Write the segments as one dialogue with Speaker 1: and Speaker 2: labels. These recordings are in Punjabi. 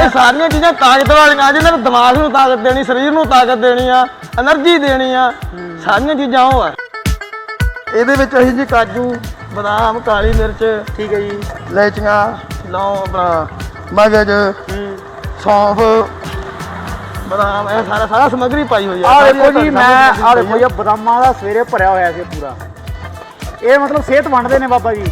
Speaker 1: ਇਹ ਸਾਰੀਆਂ ਚੀਜ਼ਾਂ ਤਾਕਤ ਵਾਲੀਆਂ ਜਿਹਨਾਂ ਨੇ ਦਿਮਾਗ ਨੂੰ ਤਾਕਤ ਦੇਣੀ ਸਰੀਰ ਨੂੰ ਤਾਕਤ ਦੇਣੀ ਆ એનર્ਜੀ ਦੇਣੀ ਆ ਸਾਰੀਆਂ ਚੀਜ਼ਾਂ ਉਹ ਆ। ਇਹਦੇ ਵਿੱਚ ਅਸੀਂ ਜੀ ਕਾਜੂ ਬਦਾਮ ਕਾਲੀ ਮਿਰਚ
Speaker 2: ਠੀਕ ਹੈ ਜੀ।
Speaker 1: ਲੈਚੀਆਂ ਲੌਂ ਆਪਣਾ ਮਗਜ ਸੌਂਫ ਬਦਾਮ ਇਹ ਸਾਰਾ ਸਾਰਾ ਸਮਗਰੀ ਪਾਈ ਹੋਈ ਆ। ਆਹ
Speaker 2: ਦੇਖੋ ਜੀ ਮੈਂ
Speaker 1: ਆਹ
Speaker 2: ਦੇਖੋ ਜੀ ਬਦਾਮਾਂ ਦਾ ਸਵੇਰੇ ਭਰਿਆ ਹੋਇਆ ਸੀ ਪੂਰਾ। ਇਹ ਮਤਲਬ ਸਿਹਤ ਵੰਡਦੇ ਨੇ ਬਾਬਾ ਜੀ।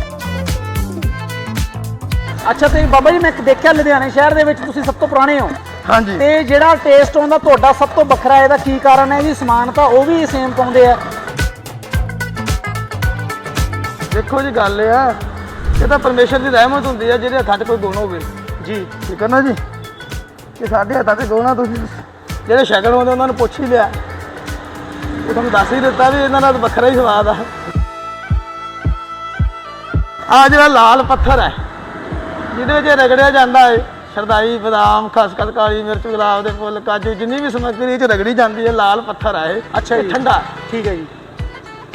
Speaker 2: ਅੱਛਾ ਤੇ ਬਾਬਾ ਜੀ ਮੈਂ ਇੱਕ ਦੇਖਿਆ ਲੁਧਿਆਣੇ ਸ਼ਹਿਰ ਦੇ ਵਿੱਚ ਤੁਸੀਂ ਸਭ ਤੋਂ ਪੁਰਾਣੇ ਹੋ।
Speaker 1: ਹਾਂਜੀ।
Speaker 2: ਤੇ ਜਿਹੜਾ ਟੇਸਟ ਆਉਂਦਾ ਤੁਹਾਡਾ ਸਭ ਤੋਂ ਵੱਖਰਾ ਇਹਦਾ ਕੀ ਕਾਰਨ ਹੈ ਜੀ? ਸਮਾਨ ਤਾਂ ਉਹ ਵੀ ਸੇਮ ਪਾਉਂਦੇ ਆ।
Speaker 1: ਦੇਖੋ ਜੀ ਗੱਲ ਇਹ ਆ ਇਹ ਤਾਂ ਪਰਮੇਸ਼ਰ ਦੀ ਰਹਿਮਤ ਹੁੰਦੀ ਆ ਜਿਹਦੇ ਹੱਥਾਂ 'ਚ ਕੋਈ ਗੁਣ ਹੋਵੇ।
Speaker 2: ਜੀ।
Speaker 1: ਠੀਕ ਹੈ ਨਾ ਜੀ? ਕਿ ਸਾਡੇ ਹੱਥਾਂ 'ਚ ਗੁਣ ਆ ਤੁਸੀਂ ਜਿਹੜੇ ਸ਼ਗਨ ਹੁੰਦੇ ਉਹਨਾਂ ਨੂੰ ਪੁੱਛ ਹੀ ਲਿਆ। ਉਹ ਤੁਹਾਨੂੰ ਦੱਸ ਹੀ ਦਿੱਤਾ ਵੀ ਇਹਨਾਂ ਦਾ ਵੱਖਰਾ ਹੀ ਸਵਾਦ ਆ। ਆ ਜਿਹੜਾ ਲਾਲ ਪੱਥਰ ਹੈ ਜਿਹਦੇ ਵਿੱਚ ਰਗੜਿਆ ਜਾਂਦਾ ਹੈ ਸ਼ਰਦਾਈ ਬਦਾਮ ਖਸਖਸ ਕਾਲੀ ਮਿਰਚ ਗੁਲਾਬ ਦੇ ਫੁੱਲ ਕਾਜੂ ਜਿੰਨੀ ਵੀ ਸਮੱਗਰੀ ਇਹ 'ਚ ਰਗੜੀ ਜਾਂਦੀ ਹੈ ਲਾਲ ਪੱਥਰ ਆ ਇਹ
Speaker 2: ਅੱਛਾ ਜੀ।
Speaker 1: ਠੰਡਾ।
Speaker 2: ਠੀਕ ਹੈ ਜੀ।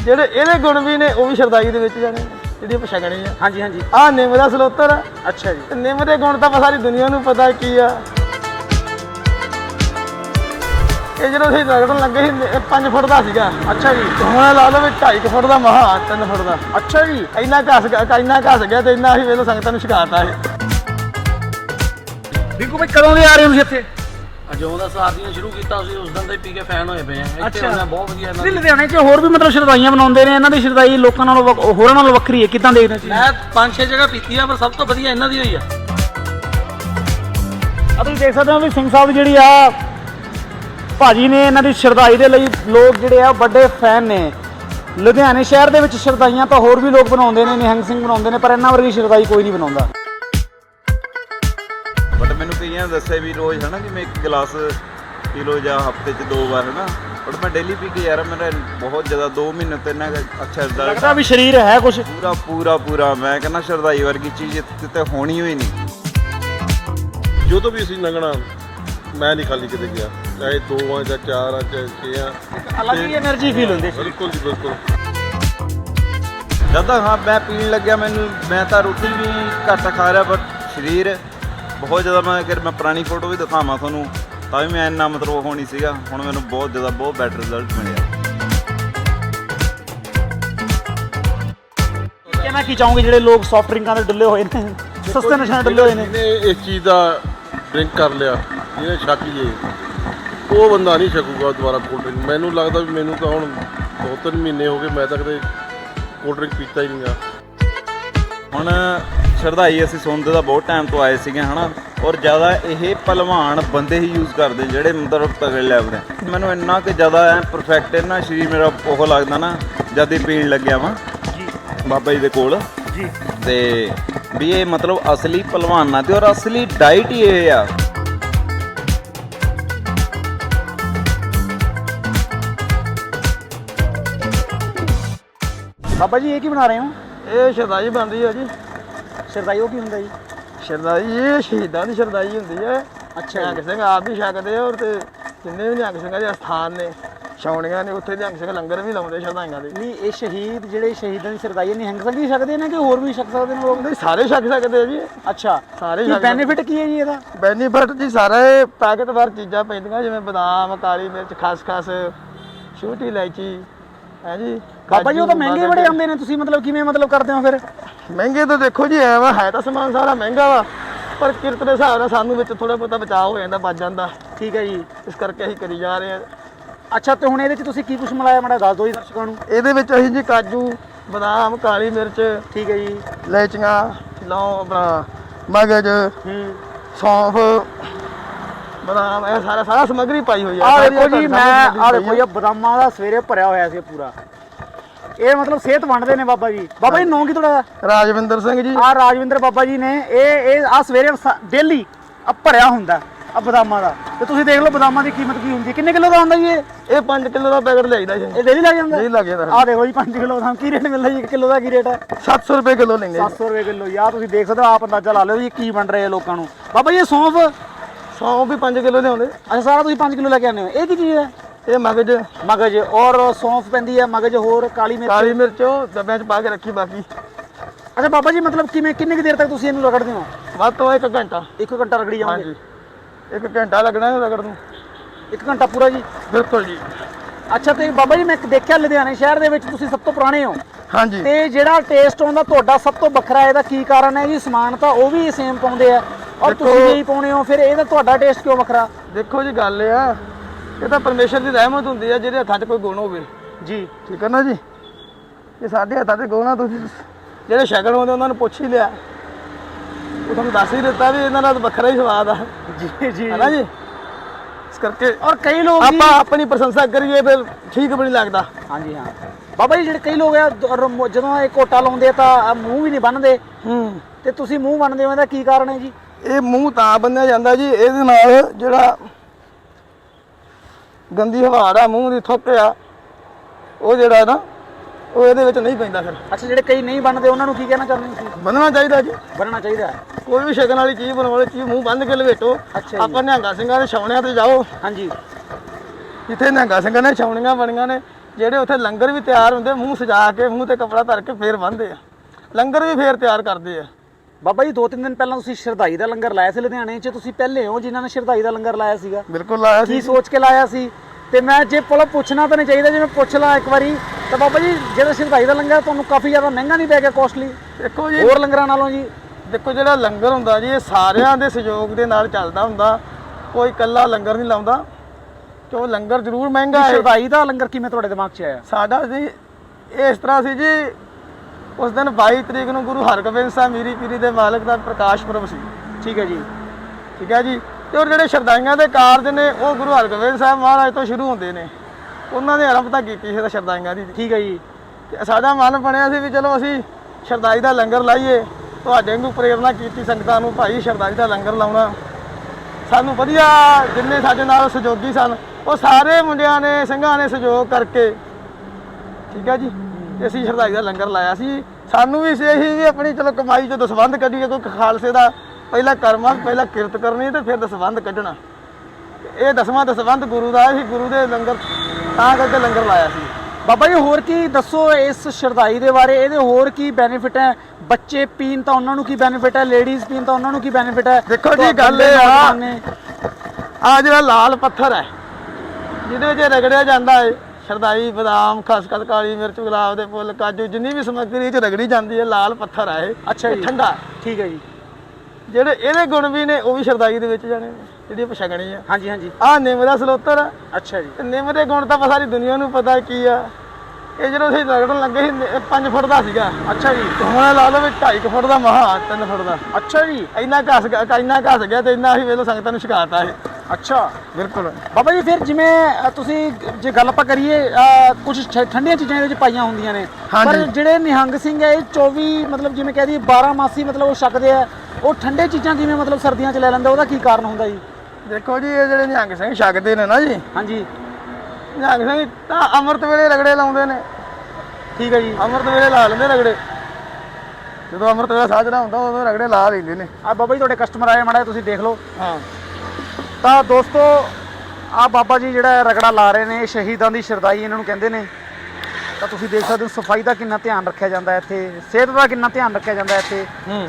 Speaker 1: ਜਿਹੜੇ ਇਹਦੇ ਗੁਣ ਵੀ ਨੇ ਉਹ ਵੀ ਸ਼ਰਦਾਈ ਦੇ ਵਿੱਚ ਜਾਣੇ ਜਿਹੜੀ ਆਪਾਂ ਛਕਣੀ ਆ।
Speaker 2: ਹਾਂਜੀ ਹਾਂਜੀ।
Speaker 1: ਆ ਨਿੰਮ ਦਾ ਸਲੋਤਰ ਆ।
Speaker 2: ਅੱਛਾ ਜੀ।
Speaker 1: ਨਿੰਮ ਦੇ ਗੁਣ ਤਾਂ ਸਾਰੀ ਦੁਨੀਆ ਨੂੰ ਪਤਾ ਕੀ ਆ। ਇਹ ਜਦੋਂ ਅਸੀਂ ਰਗੜਨ ਲੱਗੇ ਸੀ 5 ਫੁੱਟ ਦਾ ਸੀਗਾ।
Speaker 2: ਅੱਛਾ ਜੀ।
Speaker 1: ਹੁਣ ਲਾ ਲਓ ਵੀ 2.5 ਫੁੱਟ ਦਾ ਮਹਾ 3 ਫੁੱਟ ਦਾ।
Speaker 2: ਅੱਛਾ ਜੀ।
Speaker 1: ਇੰਨਾ ਘਸ ਗਿਆ ਇੰਨਾ ਘਸ ਗਿਆ ਤੇ ਇੰਨਾ ਅਸੀਂ ਵੇਲੋ ਸੰਗਤਾਂ ਨੂੰ ਛਕਾਤਾ ਇਹ।
Speaker 2: ਬਿੰਕੂ ਭਾਈ ਕਦੋਂ ਦੇ ਆ ਰਹੇ ਹੋ ਤੁਸੀਂ ਇੱਥੇ?
Speaker 3: ਜਦੋਂ ਦਾ ਸਾਰਦੀਆਂ ਸ਼ੁਰੂ ਕੀਤਾ ਸੀ ਉਸ ਦਿਨ ਦੇ ਪੀ ਕੇ ਫੈਨ ਹੋਏ ਪਏ ਆ। ਇੱਥੇ
Speaker 2: ਅੱਛਾ।
Speaker 3: ਉਹਨਾਂ ਬਹੁਤ ਵਧੀਆ ਇਹਨਾਂ
Speaker 2: ਨਹੀਂ
Speaker 3: ਦੀ
Speaker 2: ਲੁਧਿਆਣੇ 'ਚ ਹੋਰ ਵੀ ਮਤਲਬ ਸ਼ਰਦਾਈਆਂ ਬਣਾਉਂਦੇ ਨੇ ਇਹਨਾਂ ਦੀ ਸ਼ਰਦਾਈ ਲੋਕਾਂ ਨਾਲੋਂ ਵੱਖ- ਹੋਰਾਂ ਨਾਲੋਂ ਵੱਖਰੀ ਹੈ ਕਿਦਾਂ ਦੇਖਦੇ ਤੁਸੀਂ?
Speaker 3: ਮੈਂ ਪੰਜ ਛੇ ਜਗ੍ਹਾ ਪੀਤੀ ਆ ਪਰ ਸਭ ਤੋਂ ਵਧੀਆ ਇਹਨਾਂ ਦੀ ਹੋਈ ਆ।
Speaker 2: ਆ ਤੁਸੀਂ ਦੇਖ ਸਕਦੇ ਹੋ ਵੀ ਸਿੰਘ ਸਾਹਿਬ ਦੀ ਜਿਹੜੀ ਆ ਭਾਜੀ ਨੇ ਇਹਨਾਂ ਦੀ ਸ਼ਰਦਾਈ ਦੇ ਲਈ ਲੋਕ ਜਿਹੜੇ ਆ ਵੱਡੇ ਫੈਨ ਨੇ। ਲੁਧਿਆਣੇ ਸ਼ਹਿਰ ਦੇ ਵਿੱਚ ਸ਼ਰਦਾਈਆਂ ਤਾਂ ਹੋਰ ਵੀ ਲੋਕ ਬਣਾਉਂਦੇ ਨੇ ਨਿਹੰਗ ਸਿੰਘ ਬਣਾਉਂਦੇ ਨੇ ਪਰ ਇਹਨਾਂ ਵਰਗੀ ਸ਼ਰਦਾਈ ਕੋਈ ਨਹੀਂ ਬਣਾਉਂਦਾ
Speaker 4: ਕਈਆਂ ਦੱਸੇ ਵੀ ਰੋਜ਼ ਹਨਾ ਜਿਵੇਂ ਇੱਕ ਗਲਾਸ ਪੀ ਲਓ ਜਾਂ ਹਫ਼ਤੇ 'ਚ ਦੋ ਵਾਰ ਹਨਾ। ਪਰ ਮੈਂ ਡੇਲੀ ਪੀ ਕੇ ਯਾਰ ਮੇਰਾ ਬਹੁਤ ਜ਼ਿਆਦਾ 2 ਮਹੀਨੇ ਤੇ ਨਾ ਅੱਛਾ ਰਿਜ਼ਲਟ
Speaker 2: ਲੱਗਦਾ ਵੀ ਸਰੀਰ ਹੈ ਕੁਝ
Speaker 4: ਪੂਰਾ ਪੂਰਾ ਪੂਰਾ ਮੈਂ ਕਹਿੰਦਾ ਸ਼ਰਦਾਈ ਵਰਗੀ ਚੀਜ਼ ਇੱਥੇ ਤੇ ਹੋਣੀ ਹੋਈ ਨਹੀਂ।
Speaker 5: ਜਦੋਂ ਵੀ ਅਸੀਂ ਲੰਘਣਾ ਮੈਂ ਨਹੀਂ ਖਾਲੀ ਕਿਤੇ ਗਿਆ। ਚਾਹੇ ਦੋ ਆ ਜਾਂ ਚਾਰ ਆ ਚਾਹੇ ਛੇ ਆ।
Speaker 2: ਅਲੱਗ ਹੀ એનર્ਜੀ ਫੀਲ ਹੁੰਦੀ ਸੀ।
Speaker 5: ਬਿਲਕੁਲ ਜੀ ਬਿਲਕੁਲ।
Speaker 4: ਜਦ ਹਾਂ ਮੈਂ ਪੀਣ ਲੱਗਿਆ ਮੈਨੂੰ ਮੈਂ ਤਾਂ ਰੋਟੀ ਵੀ ਘੱਟ ਖਾ ਰਿਹਾ ਪਰ ਸਰੀਰ ਬਹੁਤ ਜ਼ਿਆਦਾ ਮੈਂ ਅਗਰ ਮੈਂ ਪੁਰਾਣੀ ਫੋਟੋ ਵੀ ਦਿਖਾਵਾਂ ਤੁਹਾਨੂੰ ਤਾਂ ਵੀ ਮੈਂ ਇੰਨਾ ਮਤਲਬ ਉਹ ਨਹੀਂ ਸੀਗਾ ਹੁਣ ਮੈਨੂੰ ਬਹੁਤ ਜ਼ਿਆਦਾ ਬਹੁਤ ਬੈਟਰ ਰਿਜ਼ਲਟ ਮਿਲਿਆ।
Speaker 2: ਕਹਿਣਾ ਕੀ ਚਾਹੋਗੇ ਜਿਹੜੇ ਲੋਕ ਸੌਫਟ ਡਰਿੰਕਾਂ ਦੇ ਡੁੱਲੇ ਹੋਏ ਨੇ? ਸਸਤੇ ਨਸ਼ਿਆਂ ਦੇ ਡੁੱਲੇ ਹੋਏ ਨੇ।
Speaker 5: ਜਿਹਨੇ ਇਸ ਚੀਜ਼ ਦਾ ਡਰਿੰਕ ਕਰ ਲਿਆ ਜਿਹਨੇ ਛਕ ਲਈਏ ਉਹ ਬੰਦਾ ਨਹੀਂ ਛਕੂਗਾ ਦੁਬਾਰਾ ਕੋਲਡ ਡਰਿੰਕ ਮੈਨੂੰ ਲੱਗਦਾ ਵੀ ਮੈਨੂੰ ਤਾਂ ਹੁਣ ਦੋ ਤਿੰਨ ਮਹੀਨੇ ਹੋ ਗਏ ਮੈਂ ਤਾਂ ਕਦੇ ਕੋਲਡ ਡਰਿੰਕ ਪੀਤਾ ਹੀ ਨਹੀਂਗਾ
Speaker 4: ਹੁਣ ਸ਼ਰਧਾਈ ਅਸੀਂ ਸੁਣਦੇ ਦਾ ਬਹੁਤ ਟਾਈਮ ਤੋਂ ਆਏ ਸੀਗੇ ਹਨਾ? ਔਰ ਜ਼ਿਆਦਾ ਇਹ ਪਹਿਲਵਾਨ ਬੰਦੇ ਹੀ ਯੂਜ਼ ਕਰਦੇ ਜਿਹੜੇ ਮਤਲਬ ਤਗੜੇ ਲੈਵਲ ਦੇ। ਮੈਨੂੰ ਇੰਨਾ ਕਿ ਜ਼ਿਆਦਾ ਐ ਪਰਫੈਕਟ ਇੰਨਾ ਸਰੀਰ ਮੇਰਾ ਉਹ ਲੱਗਦਾ ਨਾ ਜਦ ਹੀ ਪੀਣ ਲੱਗਿਆ ਵਾਂ।
Speaker 2: ਜੀ।
Speaker 4: ਬਾਬਾ ਜੀ ਦੇ ਕੋਲ।
Speaker 2: ਜੀ।
Speaker 4: ਤੇ ਵੀ ਇਹ ਮਤਲਬ ਅਸਲੀ ਪਹਿਲਵਾਨਾਂ ਤੇ ਔਰ ਅਸਲੀ ਡਾਈਟ ਹੀ ਇਹ ਆ।
Speaker 2: ਬਾਬਾ ਜੀ ਇਹ ਕੀ ਬਣਾ ਰਹੇ ਹੋ?
Speaker 1: ਇਹ ਸ਼ਰਦਾਈ ਬਣਦੀ ਆ ਜੀ।
Speaker 2: ਸ਼ਰਦਾਈ ਉਹ ਕੀ ਹੁੰਦਾ ਜੀ?
Speaker 1: ਸ਼ਰਦਾਈ ਇਹ ਸ਼ਹੀਦਾਂ ਦੀ ਸ਼ਰਦਾਈ ਹੁੰਦੀ ਹੈ।
Speaker 2: ਅੱਛਾ
Speaker 1: ਨਿਹੰਗ ਸਿੰਘ ਆਪ ਵੀ ਛਕਦੇ ਆ ਔਰ ਤੇ ਜਿੰਨੇ ਵੀ ਨਿਹੰਗ ਸਿੰਘਾਂ ਦੇ ਸਥਾਨ ਨੇ ਛਾਉਣੀਆਂ ਨੇ ਉੱਥੇ ਨਿਹੰਗ ਸਿੰਘ ਲੰਗਰ ਵੀ ਲਾਉਂਦੇ ਸ਼ਰਦਾਈਆਂ ਦੇ।
Speaker 2: ਨਹੀਂ ਇਹ ਸ਼ਹੀਦ ਜਿਹੜੇ ਸ਼ਹੀਦਾਂ ਦੀ ਸਰਦਾਈ ਨਿਹੰਗ ਸਿੰਘ ਹੀ ਸਕਦੇ ਨੇ ਕਿ ਹੋਰ ਵੀ ਛਕ ਸਕਦੇ ਨੇ ਲੋਕ?
Speaker 1: ਨਹੀਂ ਸਾਰੇ ਛਕ ਸਕਦੇ ਆ ਜੀ।
Speaker 2: ਅੱਛਾ
Speaker 1: ਸਾਰੇ
Speaker 2: ਕੀ
Speaker 1: ਛਕ
Speaker 2: ਬੈਨੀਫਿਟ ਕੀ ਹੈ ਜੀ ਇਹਦਾ?
Speaker 1: ਬੈਨੀਫਿਟ ਜੀ ਸਾਰੇ ਤਾਕਤਵਰ ਚੀਜ਼ਾਂ ਪੈਂਦੀਆਂ ਜਿਵੇਂ ਬਦਾਮ ਕਾਲੀ ਮਿਰਚ ਖਸਖਸ ਛੋਟੀ ਇਲਾਇਚੀ ਹੈ ਜੀ?
Speaker 2: ਬਾਬਾ ਜੀ ਉਹ ਤਾਂ
Speaker 1: ਕਾਜੂ,
Speaker 2: ਮਹਿੰਗੇ। ਬੜੇ ਆਉਂਦੇ ਨੇ ਤੁਸੀਂ ਮਤਲਬ ਕਿਵੇਂ ਮਤਲਬ ਕਰਦੇ ਹੋ ਫਿਰ?
Speaker 1: ਮਹਿੰਗੇ ਤਾਂ ਦੇਖੋ ਜੀ ਐ ਵਾ ਹੈ ਤਾਂ ਸਮਾਨ ਸਾਰਾ ਮਹਿੰਗਾ ਵਾ ਪਰ ਕਿਰਤ ਦੇ ਹਿਸਾਬ ਨਾਲ ਸਾਨੂੰ ਵਿੱਚ ਥੋੜਾ ਬਹੁਤਾ ਬਚਾਅ ਹੋ ਜਾਂਦਾ ਬਚ ਜਾਂਦਾ।
Speaker 2: ਠੀਕ ਹੈ ਜੀ
Speaker 1: ਇਸ ਕਰਕੇ ਅਸੀਂ ਕਰੀ ਜਾ ਰਹੇ ਹਾਂ।
Speaker 2: ਅੱਛਾ ਤੇ ਹੁਣ ਇਹਦੇ ਚ ਤੁਸੀਂ ਕੀ ਕੁਝ ਮਿਲਾਇਆ ਮਾੜਾ ਦੱਸ ਦਿਓ ਜੀ ਦਰਸ਼ਕਾਂ ਨੂੰ।
Speaker 1: ਇਹਦੇ ਵਿੱਚ ਅਸੀਂ ਜੀ ਕਾਜੂ ਬਦਾਮ ਕਾਲੀ ਮਿਰਚ
Speaker 2: ਠੀਕ ਹੈ ਜੀ।
Speaker 1: ਲੈਚੀਆਂ ਲੌਂ ਆਪਣਾ ਮਗਜ
Speaker 2: ਹੂੰ।
Speaker 1: ਸੌਂਫ ਬਦਾਮ ਇਹ ਸਾਰਾ ਸਾਰਾ ਸਮੱਗਰੀ ਪਾਈ ਹੋਈ ਆ ਸਾਰੀ
Speaker 2: ਦੇਖੋ ਜੀ ਮੈਂ
Speaker 1: ਪਾਈ
Speaker 2: ਦੇਖੋ ਜੀ ਬਦਾਮਾਂ ਦਾ ਸਵੇਰੇ ਭਰਿਆ ਹੋਇਆ ਸੀ ਪੂਰਾ। ਇਹ ਮਤਲਬ ਸਿਹਤ ਵੰਡਦੇ ਨੇ ਬਾਬਾ ਜੀ। ਬਾਬਾ ਜੀ ਨਾਂ ਕੀ ਤੁਹਾਡਾ?
Speaker 1: ਰਾਜਵਿੰਦਰ ਸਿੰਘ ਜੀ।
Speaker 2: ਆ ਰਾਜਵਿੰਦਰ ਬਾਬਾ ਜੀ ਨੇ ਇਹ ਇਹ ਆ ਸਵੇਰੇ ਡੇਲੀ ਆ ਭਰਿਆ ਹੁੰਦਾ ਆ ਬਦਾਮਾਂ ਦਾ। ਤੇ ਤੁਸੀਂ ਦੇਖ ਲਓ ਬਦਾਮਾਂ ਦੀ ਕੀਮਤ ਕੀ ਹੁੰਦੀ ਕਿੰਨੇ ਕਿਲੋ ਦਾ ਹੁੰਦਾ ਜੀ ਇਹ?
Speaker 1: ਇਹ 5 ਕਿਲੋ ਦਾ ਪੈਕਟ ਲਿਆਈਦਾ ਜੀ।
Speaker 2: ਇਹ ਡੇਲੀ ਲੱਗ ਜਾਂਦਾ?
Speaker 1: ਨਹੀਂ ਲੱਗ ਜਾਂਦਾ।
Speaker 2: ਆ ਦੇਖੋ ਜੀ 5 ਕਿਲੋ ਦਾ। ਕੀ ਰੇਟ ਮਿਲਦਾ ਜੀ? 1 ਕਿਲੋ ਦਾ ਕੀ ਰੇਟ ਹੈ?
Speaker 1: 700 ਰੁਪਏ ਕਿਲੋ ਲੈਂਦੇ ਜੀ।
Speaker 2: 700 ਰੁਪਏ ਕਿਲੋ ਯਾ ਤੁਸੀਂ ਦੇਖ ਸਕਦੇ ਹੋ ਆਪ ਅੰਦਾਜ਼ਾ ਲਾ ਲਿਓ ਜੀ ਕੀ ਬਣ ਰਿਹਾ ਲੋਕਾਂ ਨੂੰ। ਬਾਬਾ ਜੀ ਇਹ ਸੌਂਫ?
Speaker 1: ਸੌਂਫ ਵੀ 5 ਕਿਲੋ ਲਿਆਉਂਦੇ
Speaker 2: ਅੱਛਾ ਸਾਰਾ ਤੁਸੀਂ 5 ਕਿਲੋ ਲੈ ਕੇ ਆਉਂਦੇ ਹੋ। ਇਹ ਕੀ ਚੀਜ਼ ਹੈ?
Speaker 1: ਇਹ ਮਗਜ
Speaker 2: ਮਗਜ ਔਰ ਸੌਂਫ ਪੈਂਦੀ ਹੈ ਮਗਜ ਹੋਰ ਕਾਲੀ ਮਿਰਚ।
Speaker 1: ਕਾਲੀ ਮਿਰਚ ਡੱਬਿਆਂ 'ਚ ਪਾ ਕੇ ਰੱਖੀ ਬਾਕੀ।
Speaker 2: ਅੱਛਾ ਬਾਬਾ ਜੀ ਮਤਲਬ ਕਿਵੇਂ ਕਿੰਨੇ ਕੁ ਦੇਰ ਤੱਕ ਤੁਸੀਂ ਇਹਨੂੰ ਰਗੜਦੇ ਹੋ?
Speaker 1: ਵੱਧ ਤੋਂ ਇੱਕ ਘੰਟਾ।
Speaker 2: 1 ਘੰਟਾ ਰਗੜੀ
Speaker 1: ਹਾਂਜੀ। ਇੱਕ ਘੰਟਾ ਲੱਗਣਾ ਹੈ ਰਗੜ ਨੂੰ।
Speaker 2: ਇੱਕ ਘੰਟਾ ਪੂਰਾ ਜੀ?
Speaker 1: ਬਿਲਕੁਲ ਜੀ।
Speaker 2: ਅੱਛਾ ਤੇ ਬਾਬਾ ਜੀ ਮੈਂ ਇੱਕ ਦੇਖਿਆ ਲੁਧਿਆਣੇ ਸ਼ਹਿਰ ਦੇ ਵਿੱਚ ਤੁਸੀਂ ਸਭ ਤੋਂ ਪੁਰਾਣੇ ਹੋ।
Speaker 1: ਹਾਂਜੀ।
Speaker 2: ਤੇ ਜਿਹੜਾ ਟੇਸਟ ਆਉਂਦਾ ਤੁਹਾਡਾ ਸਭ ਤੋਂ ਵੱਖਰਾ ਇਹਦਾ ਕੀ ਕਾਰਨ ਹੈ ਜੀ? ਸਮਾਨ ਤਾਂ ਉਹ ਵੀ ਸੇਮ ਪਾਉਂਦੇ ਆ। ਔਰ ਤੁਸੀਂ ਇਹੀ ਪਾਉਣੇ ਹੋ ਫਿਰ ਇਹਦਾ ਤੁਹਾਡਾ ਟੇਸਟ ਕਿਉਂ ਵੱਖਰਾ?
Speaker 1: ਦੇਖੋ ਜੀ ਗੱਲ ਇਹ ਆ ਇਹ ਤਾਂ ਪਰਮੇਸ਼ਰ ਦੀ ਰਹਿਮਤ ਹੁੰਦੀ ਆ ਜਿਹਦੇ ਹੱਥਾਂ 'ਚ ਕੋਈ ਗੁਣ ਹੋਵੇ।
Speaker 2: ਜੀ
Speaker 1: ਠੀਕ ਹੈ ਨਾ ਜੀ? ਇਹ ਸਾਡੇ ਹੱਥਾਂ 'ਚ ਗੁਣ ਆ ਤੁਸੀਂ ਜਿਹੜੇ ਸ਼ਗਨ ਹੁੰਦੇ ਉਹਨਾਂ ਨੂੰ ਪੁੱਛ ਹੀ ਲਿਆ। ਉਹ ਤੁਹਾਨੂੰ ਦੱਸ ਹੀ ਦਿੱਤਾ ਵੀ ਇਹਨਾਂ ਦਾ ਵੱਖਰਾ ਹੀ ਸਵਾਦ ਆ।
Speaker 2: ਜੀ ਜੀ
Speaker 1: ਹੈ ਨਾ ਜੀ? ਇਸ ਕਰਕੇ
Speaker 2: ਔਰ ਕਈ ਲੋਕ
Speaker 1: ਆਪਾਂ ਆਪਣੀ ਪ੍ਰਸ਼ੰਸਾ ਕਰੀਏ ਫਿਰ ਠੀਕ ਵੀ ਨਹੀਂ ਲੱਗਦਾ।
Speaker 2: ਹਾਂਜੀ ਹਾਂ। ਬਾਬਾ ਜੀ ਜਿਹੜੇ ਕਈ ਲੋਕ ਆ ਦ- ਜਦੋਂ ਇਹ ਕੋਟਾ ਲਾਉਂਦੇ ਆ ਤਾਂ ਆਹ ਮੂੰਹ ਵੀ ਨਹੀਂ ਬੰਨਦੇ।
Speaker 1: ਹੂੰ।
Speaker 2: ਤੇ ਤੁਸੀਂ ਮੂੰਹ ਬੰਨਦੇ ਹੋ ਇਹਦਾ ਕੀ ਕਾਰਨ ਹੈ ਜੀ?
Speaker 1: ਇਹ ਮੂੰਹ ਤਾਂ ਬੰਨਿਆ ਜਾਂਦਾ ਜੀ ਇਹਦੇ ਨਾਲ ਜਿਹੜਾ ਗੰਦੀ ਹਵਾ ਦਾ ਮੂੰਹ ਦੀ ਥੁੱਕ ਆ ਉਹ ਜਿਹੜਾ ਨਾ ਉਹ ਇਹਦੇ ਵਿੱਚ ਨਹੀਂ ਪੈਂਦਾ ਫਿਰ।
Speaker 2: ਅੱਛਾ ਜਿਹੜੇ ਕਈ ਨਹੀਂ ਬੰਨਦੇ ਉਹਨਾਂ ਨੂੰ ਕੀ ਕਹਿਣਾ ਚਾਹੁੰਦੇ ਤੁਸੀਂ?
Speaker 1: ਬੰਨਣਾ ਚਾਹੀਦਾ ਜੀ।
Speaker 2: ਬੰਨਣਾ ਚਾਹੀਦਾ। ਹੈ
Speaker 1: ਕੋਈ ਵੀ ਸ਼ਗਨ ਵਾਲੀ ਚੀਜ਼ ਬਣਾਉਣੀ ਚੀਜ਼ ਮੂੰਹ ਬੰਦ ਕੇ ਲਵੇਟੋ।
Speaker 2: ਅੱਛਾ ਜੀ।
Speaker 1: ਆਪਾਂ ਨਿਹੰਗਾ ਸਿੰਘਾਂ ਦੇ ਛਾਉਣਿਆਂ ਤੇ ਜਾਓ।
Speaker 2: ਹਾਂਜੀ।
Speaker 1: ਜਿੱਥੇ ਨਿਹੰਗਾ ਸਿੰਘਾਂ ਨੇ ਛਾਉਣੀਆਂ ਬਣੀਆਂ ਨੇ ਜਿਹੜੇ ਉੱਥੇ ਲੰਗਰ ਵੀ ਤਿਆਰ ਹੁੰਦੇ ਮੂੰਹ ਸਜਾ ਕੇ ਮੂੰਹ ਤੇ ਕਪੜਾ ਧਰ ਕੇ ਫੇਰ ਬੰਨਦੇ ਆ। ਲੰਗਰ ਵੀ ਫੇਰ ਤਿਆਰ ਕਰਦੇ ਆ।
Speaker 2: ਬਾਬਾ ਜੀ ਦੋ ਤਿੰਨ ਦਿਨ ਪਹਿਲਾਂ ਤੁਸੀਂ ਸ਼ਰਧਾਈ ਦਾ ਲੰਗਰ ਲਾਇਆ ਸੀ ਲੁਧਿਆਣੇ 'ਚ। ਤੁਸੀਂ ਪਹਿਲੇ ਹੋ ਜਿਨ੍ਹਾਂ ਨੇ ਸ਼ਰਧਾਈ ਦਾ ਲੰਗਰ ਲਾਇਆ ਸੀਗਾ।
Speaker 1: ਬਿਲਕੁਲ ਲਾਇਆ
Speaker 2: ਕੀ ਸੋਚ ਕੇ ਲਾਇਆ ਸੀ? ਤੇ ਮੈਂ ਜੇ ਪੁੱਲ ਪੁੱਛਣਾ ਤਾਂ ਨਹੀਂ ਚਾਹੀਦਾ ਜੇ ਮੈਂ ਪੁੱਛ ਲਾਂ ਇੱਕ ਵਾਰੀ ਤਾਂ ਬਾਬਾ ਜੀ ਜਿਹੜਾ ਸ਼ਰਧਾਈ ਦਾ ਲੰਗਰ ਤੁਹਾਨੂੰ ਕਾਫੀ ਜ਼ਿਆਦਾ ਮਹਿੰਗਾ ਨਹੀਂ ਪੈ ਗਿਆ ਕੋਸਟਲੀ
Speaker 1: ਦੇਖੋ ਜੀ।
Speaker 2: ਹੋਰ ਲੰਗਰਾਂ ਨਾਲੋਂ ਜੀ।
Speaker 1: ਦੇਖੋ ਜਿਹੜਾ ਲੰਗਰ ਹੁੰਦਾ ਜੀ ਇਹ ਸਾਰਿਆਂ ਦੇ ਸਹਿਯੋਗ ਦੇ ਨਾਲ ਚੱਲਦਾ ਹੁੰਦਾ। ਕੋਈ ਇਕੱਲਾ ਲੰਗਰ ਨਹੀਂ ਲਾਉਂਦਾ। ਕਿਉਂ ਲੰਗਰ ਜ਼ਰੂਰ ਮਹਿੰਗਾ ਹੈ।
Speaker 2: ਸ਼ਰਧਾਈ ਦਾ ਲੰਗਰ ਕਿਵੇਂ ਤੁਹਾਡੇ ਦਿਮਾਗ 'ਚ ਆਇਆ?
Speaker 1: ਸਾਡਾ ਜੀ ਇਸ ਤਰ੍ਹਾਂ ਸੀ ਜੀ ਉਸ ਦਿਨ 22 ਤਰੀਕ ਨੂੰ ਗੁਰੂ ਹਰਗੋਬਿੰਦ ਸਾਹਿਬ ਮੀਰੀ ਪੀਰੀ ਦੇ ਮਾਲਕ ਦਾ ਪ੍ਰਕਾਸ਼ ਪੁਰਬ ਸੀ।
Speaker 2: ਠੀਕ ਹੈ ਜੀ।
Speaker 1: ਠੀਕ ਹੈ ਜੀ। ਤੇ ਉਹ ਜਿਹੜੇ ਸ਼ਰਦਾਈਆਂ ਦੇ ਕਾਰਜ ਨੇ, ਉਹ ਗੁਰੂ ਹਰਗੋਬਿੰਦ ਸਾਹਿਬ ਮਹਾਰਾਜ ਤੋਂ ਸ਼ੁਰੂ ਹੁੰਦੇ ਨੇ। ਉਹਨਾਂ ਨੇ ਆਰੰਭਤਾ ਕੀਤੀ ਸੀ ਸ਼ਰਦਾਈਆਂ ਦੀ।
Speaker 2: ਠੀਕ ਹੈ ਜੀ।
Speaker 1: ਤੇ ਸਾਡਾ ਮਨ ਬਣਿਆ ਸੀ ਵੀ ਚਲੋ ਅਸੀਂ ਸ਼ਰਦਾਈ ਦਾ ਲੰਗਰ ਲਾਈਏ। ਤੁਹਾਡੇ ਨੂੰ ਪ੍ਰੇਰਣਾ ਕੀਤੀ ਸੰਗਤਾਂ ਨੂੰ, ਭਾਈ ਸ਼ਰਦਾਈ ਦਾ ਲੰਗਰ ਲਾਉਣਾ। ਸਾਨੂੰ ਵਧੀਆ ਜਿੰਨੇ ਸਾਡੇ ਨਾਲ ਸਹਿਯੋਗੀ ਸਨ, ਉਹ ਸਾਰੇ ਮੁੰਡਿਆਂ ਨੇ, ਸਿੰਘਾਂ ਨੇ ਸਹਿਯੋਗ ਕਰਕੇ। ਠੀਕ ਹੈ ਜੀ। ਤੇ ਅਸੀਂ ਸ਼ਰਦਾਈ ਦਾ ਲੰਗਰ ਲਾਇਆ ਸੀ। ਸਾਨੂੰ ਵੀ ਇਹੀ ਵੀ ਆਪਣੀ ਚਲੋ ਕਮਾਈ ਚੋਂ ਦਸਵੰਧ ਕੱਢੀਏ ਕੋਈ ਖਾਲਸੇ ਦਾ ਪਹਿਲਾ ਕਰਮਾਂ ਪਹਿਲਾਂ ਕਿਰਤ ਕਰਨੀ ਤੇ ਫਿਰ ਦਸਵੰਧ ਕੱਢਣਾ। ਇਹ ਦਸਵਾਂ ਦਸਵੰਧ ਗੁਰੂ ਦਾ ਸੀ ਗੁਰੂ ਦੇ ਲੰਗਰ ਤਾਂ ਕਰਕੇ ਲੰਗਰ ਲਾਇਆ ਸੀ।
Speaker 2: ਬਾਬਾ ਜੀ ਹੋਰ ਕੀ ਦੱਸੋ ਇਸ ਸ਼ਰਧਾਈ ਦੇ ਬਾਰੇ? ਇਹਦੇ ਹੋਰ ਕੀ ਬੈਨੀਫਿਟ ਹੈ? ਬੱਚੇ ਪੀਣ ਤਾਂ ਉਹਨਾਂ ਨੂੰ ਕੀ ਬੈਨੀਫਿਟ ਹੈ? ਲੇਡੀਜ਼ ਪੀਣ ਤਾਂ ਉਹਨਾਂ ਨੂੰ ਕੀ ਬੈਨੀਫਿਟ ਹੈ?
Speaker 1: ਦੇਖੋ ਜੀ, ਗੱਲ ਇਹ ਆ- ਆ ਜਿਹੜਾ ਲਾਲ ਪੱਥਰ ਹੈ ਜਿਹਦੇ 'ਚ ਰਗੜਿਆ ਜਾਂਦਾ ਹੈ ਸ਼ਰਦਾਈ ਬਦਾਮ ਖਸਖਸ ਕਾਲੀ ਮਿਰਚ ਗੁਲਾਬ ਦੇ ਫੁੱਲ ਕਾਜੂ ਜਿੰਨੀ ਵੀ ਸਮੱਗਰੀ 'ਚ ਰਗੜੀ ਜਾਂਦੀ ਹੈ ਲਾਲ ਪੱਥਰ ਇਹ।
Speaker 2: ਅੱਛਾ ਜੀ।
Speaker 1: ਠੰਡਾ।
Speaker 2: ਠੀਕ ਹੈ ਜੀ।
Speaker 1: ਜਿਹੜੇ ਇਹਦੇ ਗੁਣ ਵੀ ਨੇ ਉਹ ਵੀ ਸ਼ਰਦਾਈ ਦੇ ਵਿੱਚ ਜਾਣੇ ਨੇ ਜਿਹੜੀ ਆਪਾਂ ਛਕਣੀ ਆ।
Speaker 2: ਹਾਂਜੀ ਹਾਂਜੀ।
Speaker 1: ਆਹ ਨਿੰਮ ਦਾ ਸਲੋਤਰ ਆ।
Speaker 2: ਅੱਛਾ ਜੀ।
Speaker 1: ਤੇ ਨਿੰਮ ਦੇ ਗੁਣ ਤਾਂ ਆਪਾਂ ਸਾਰੀ ਦੁਨੀਆ ਨੂੰ ਪਤਾ ਕੀ ਆ ਇਹ ਜਦੋਂ ਅਸੀਂ ਰਗੜਨ ਲੱਗੇ ਸੀ 5 ਫੁੱਟ ਦਾ ਸੀਗਾ।
Speaker 2: ਅੱਛਾ ਜੀ।
Speaker 1: ਤੇ ਹੁਣ ਲਾ ਲਓ ਵੀ 2.5 ਫੁੱਟ ਦਾ ਮਹਾ 3 ਫੁੱਟ ਦਾ।
Speaker 2: ਅੱਛਾ ਜੀ।
Speaker 1: ਇੰਨਾ ਘਸ ਗਿਆ ਇੰਨਾ ਘਸ ਗਿਆ ਤੇ ਇੰਨਾ ਅਸੀਂ ਵੇਲੋ ਸੰਗਤਾਂ ਨੂੰ ਛਕਾਤਾ ਇਹ।
Speaker 2: ਅੱਛਾ
Speaker 1: ਬਿਲਕੁਲ।
Speaker 2: ਬਾਬਾ ਜੀ ਫਿਰ ਜਿਵੇਂ ਅ, ਤੁਸੀਂ ਜੇ ਗੱਲ ਆਪਾਂ ਕਰੀਏ ਕੁਝ ਠੰਡੀਆਂ ਚੀਜ਼ਾਂ ਇਹਦੇ ਵਿੱਚ ਪਾਈਆਂ ਹੁੰਦੀਆਂ ਨੇ।
Speaker 1: ਹਾਂਜੀ।
Speaker 2: ਪਰ ਜਿਹੜੇ ਨਿਹੰਗ ਸਿੰਘ ਹੈ ਇਹ 24 ਮਤਲਬ ਜਿਵੇਂ ਕਹਿ ਦਈਏ 12 ਮਾਸੀ ਮਤਲਬ ਉਹ ਛਕਦੇ ਆ ਉਹ ਠੰਡੇ ਚੀਜ਼ਾਂ ਕਿਵੇਂ ਮਤਲਬ ਸਰਦੀਆਂ 'ਚ ਲੈ ਲੈਂਦੇ ਉਹਦਾ ਕੀ ਕਾਰਨ ਹੁੰਦਾ ਜੀ?
Speaker 1: ਦੇਖੋ ਜੀ ਇਹ ਜਿਹੜੇ ਨਿਹੰਗ ਸਿੰਘ ਛਕਦੇ ਨੇ ਨਾ ਜੀ।
Speaker 2: ਹਾਂਜੀ।
Speaker 1: ਨਿਹੰਗ ਸਿੰਘ ਤਾਂ ਅੰਮ੍ਰਿਤ ਵੇਲੇ ਰਗੜੇ ਲਾਉਂਦੇ ਨੇ।
Speaker 2: ਠੀਕ ਹੈ ਜੀ।
Speaker 1: ਅੰਮ੍ਰਿਤ ਵੇਲੇ ਲਾ ਲੈਂਦੇ ਰਗੜੇ। ਜਦੋਂ ਅੰਮ੍ਰਿਤ ਵੇਲਾ ਸਾਜਣਾ ਹੁੰਦਾ ਉਦੋਂ ਰਗੜੇ ਲਾ ਲੈਂਦੇ ਨੇ।
Speaker 2: ਆ ਬਾਬਾ ਜੀ ਤੁਹਾਡੇ ਕਸਟਮਰ ਆਏ ਮਾੜਾ ਤੁਸੀਂ ਦੇਖ ਲਓ।
Speaker 1: ਹਾਂ।
Speaker 2: ਤਾਂ ਦੋਸਤੋ ਆ ਬਾਬਾ ਜੀ ਜਿਹੜਾ ਰਗੜਾ ਲਾ ਰਹੇ ਨੇ ਸ਼ਹੀਦਾਂ ਦੀ ਸ਼ਰਦਾਈ ਇਹਨਾਂ ਨੂੰ ਕਹਿੰਦੇ ਨੇ। ਤਾਂ ਤੁਸੀਂ ਦੇਖ ਸਕਦੇ ਹੋ ਸਫ਼ਾਈ ਦਾ ਕਿੰਨਾ ਧਿਆਨ ਰੱਖਿਆ ਜਾਂਦਾ ਹੈ ਇੱਥੇ ਸਿਹਤ ਦਾ ਕਿੰਨਾ ਧਿਆਨ ਰੱਖਿਆ ਜਾਂਦਾ ਹੈ ਇੱਥੇ।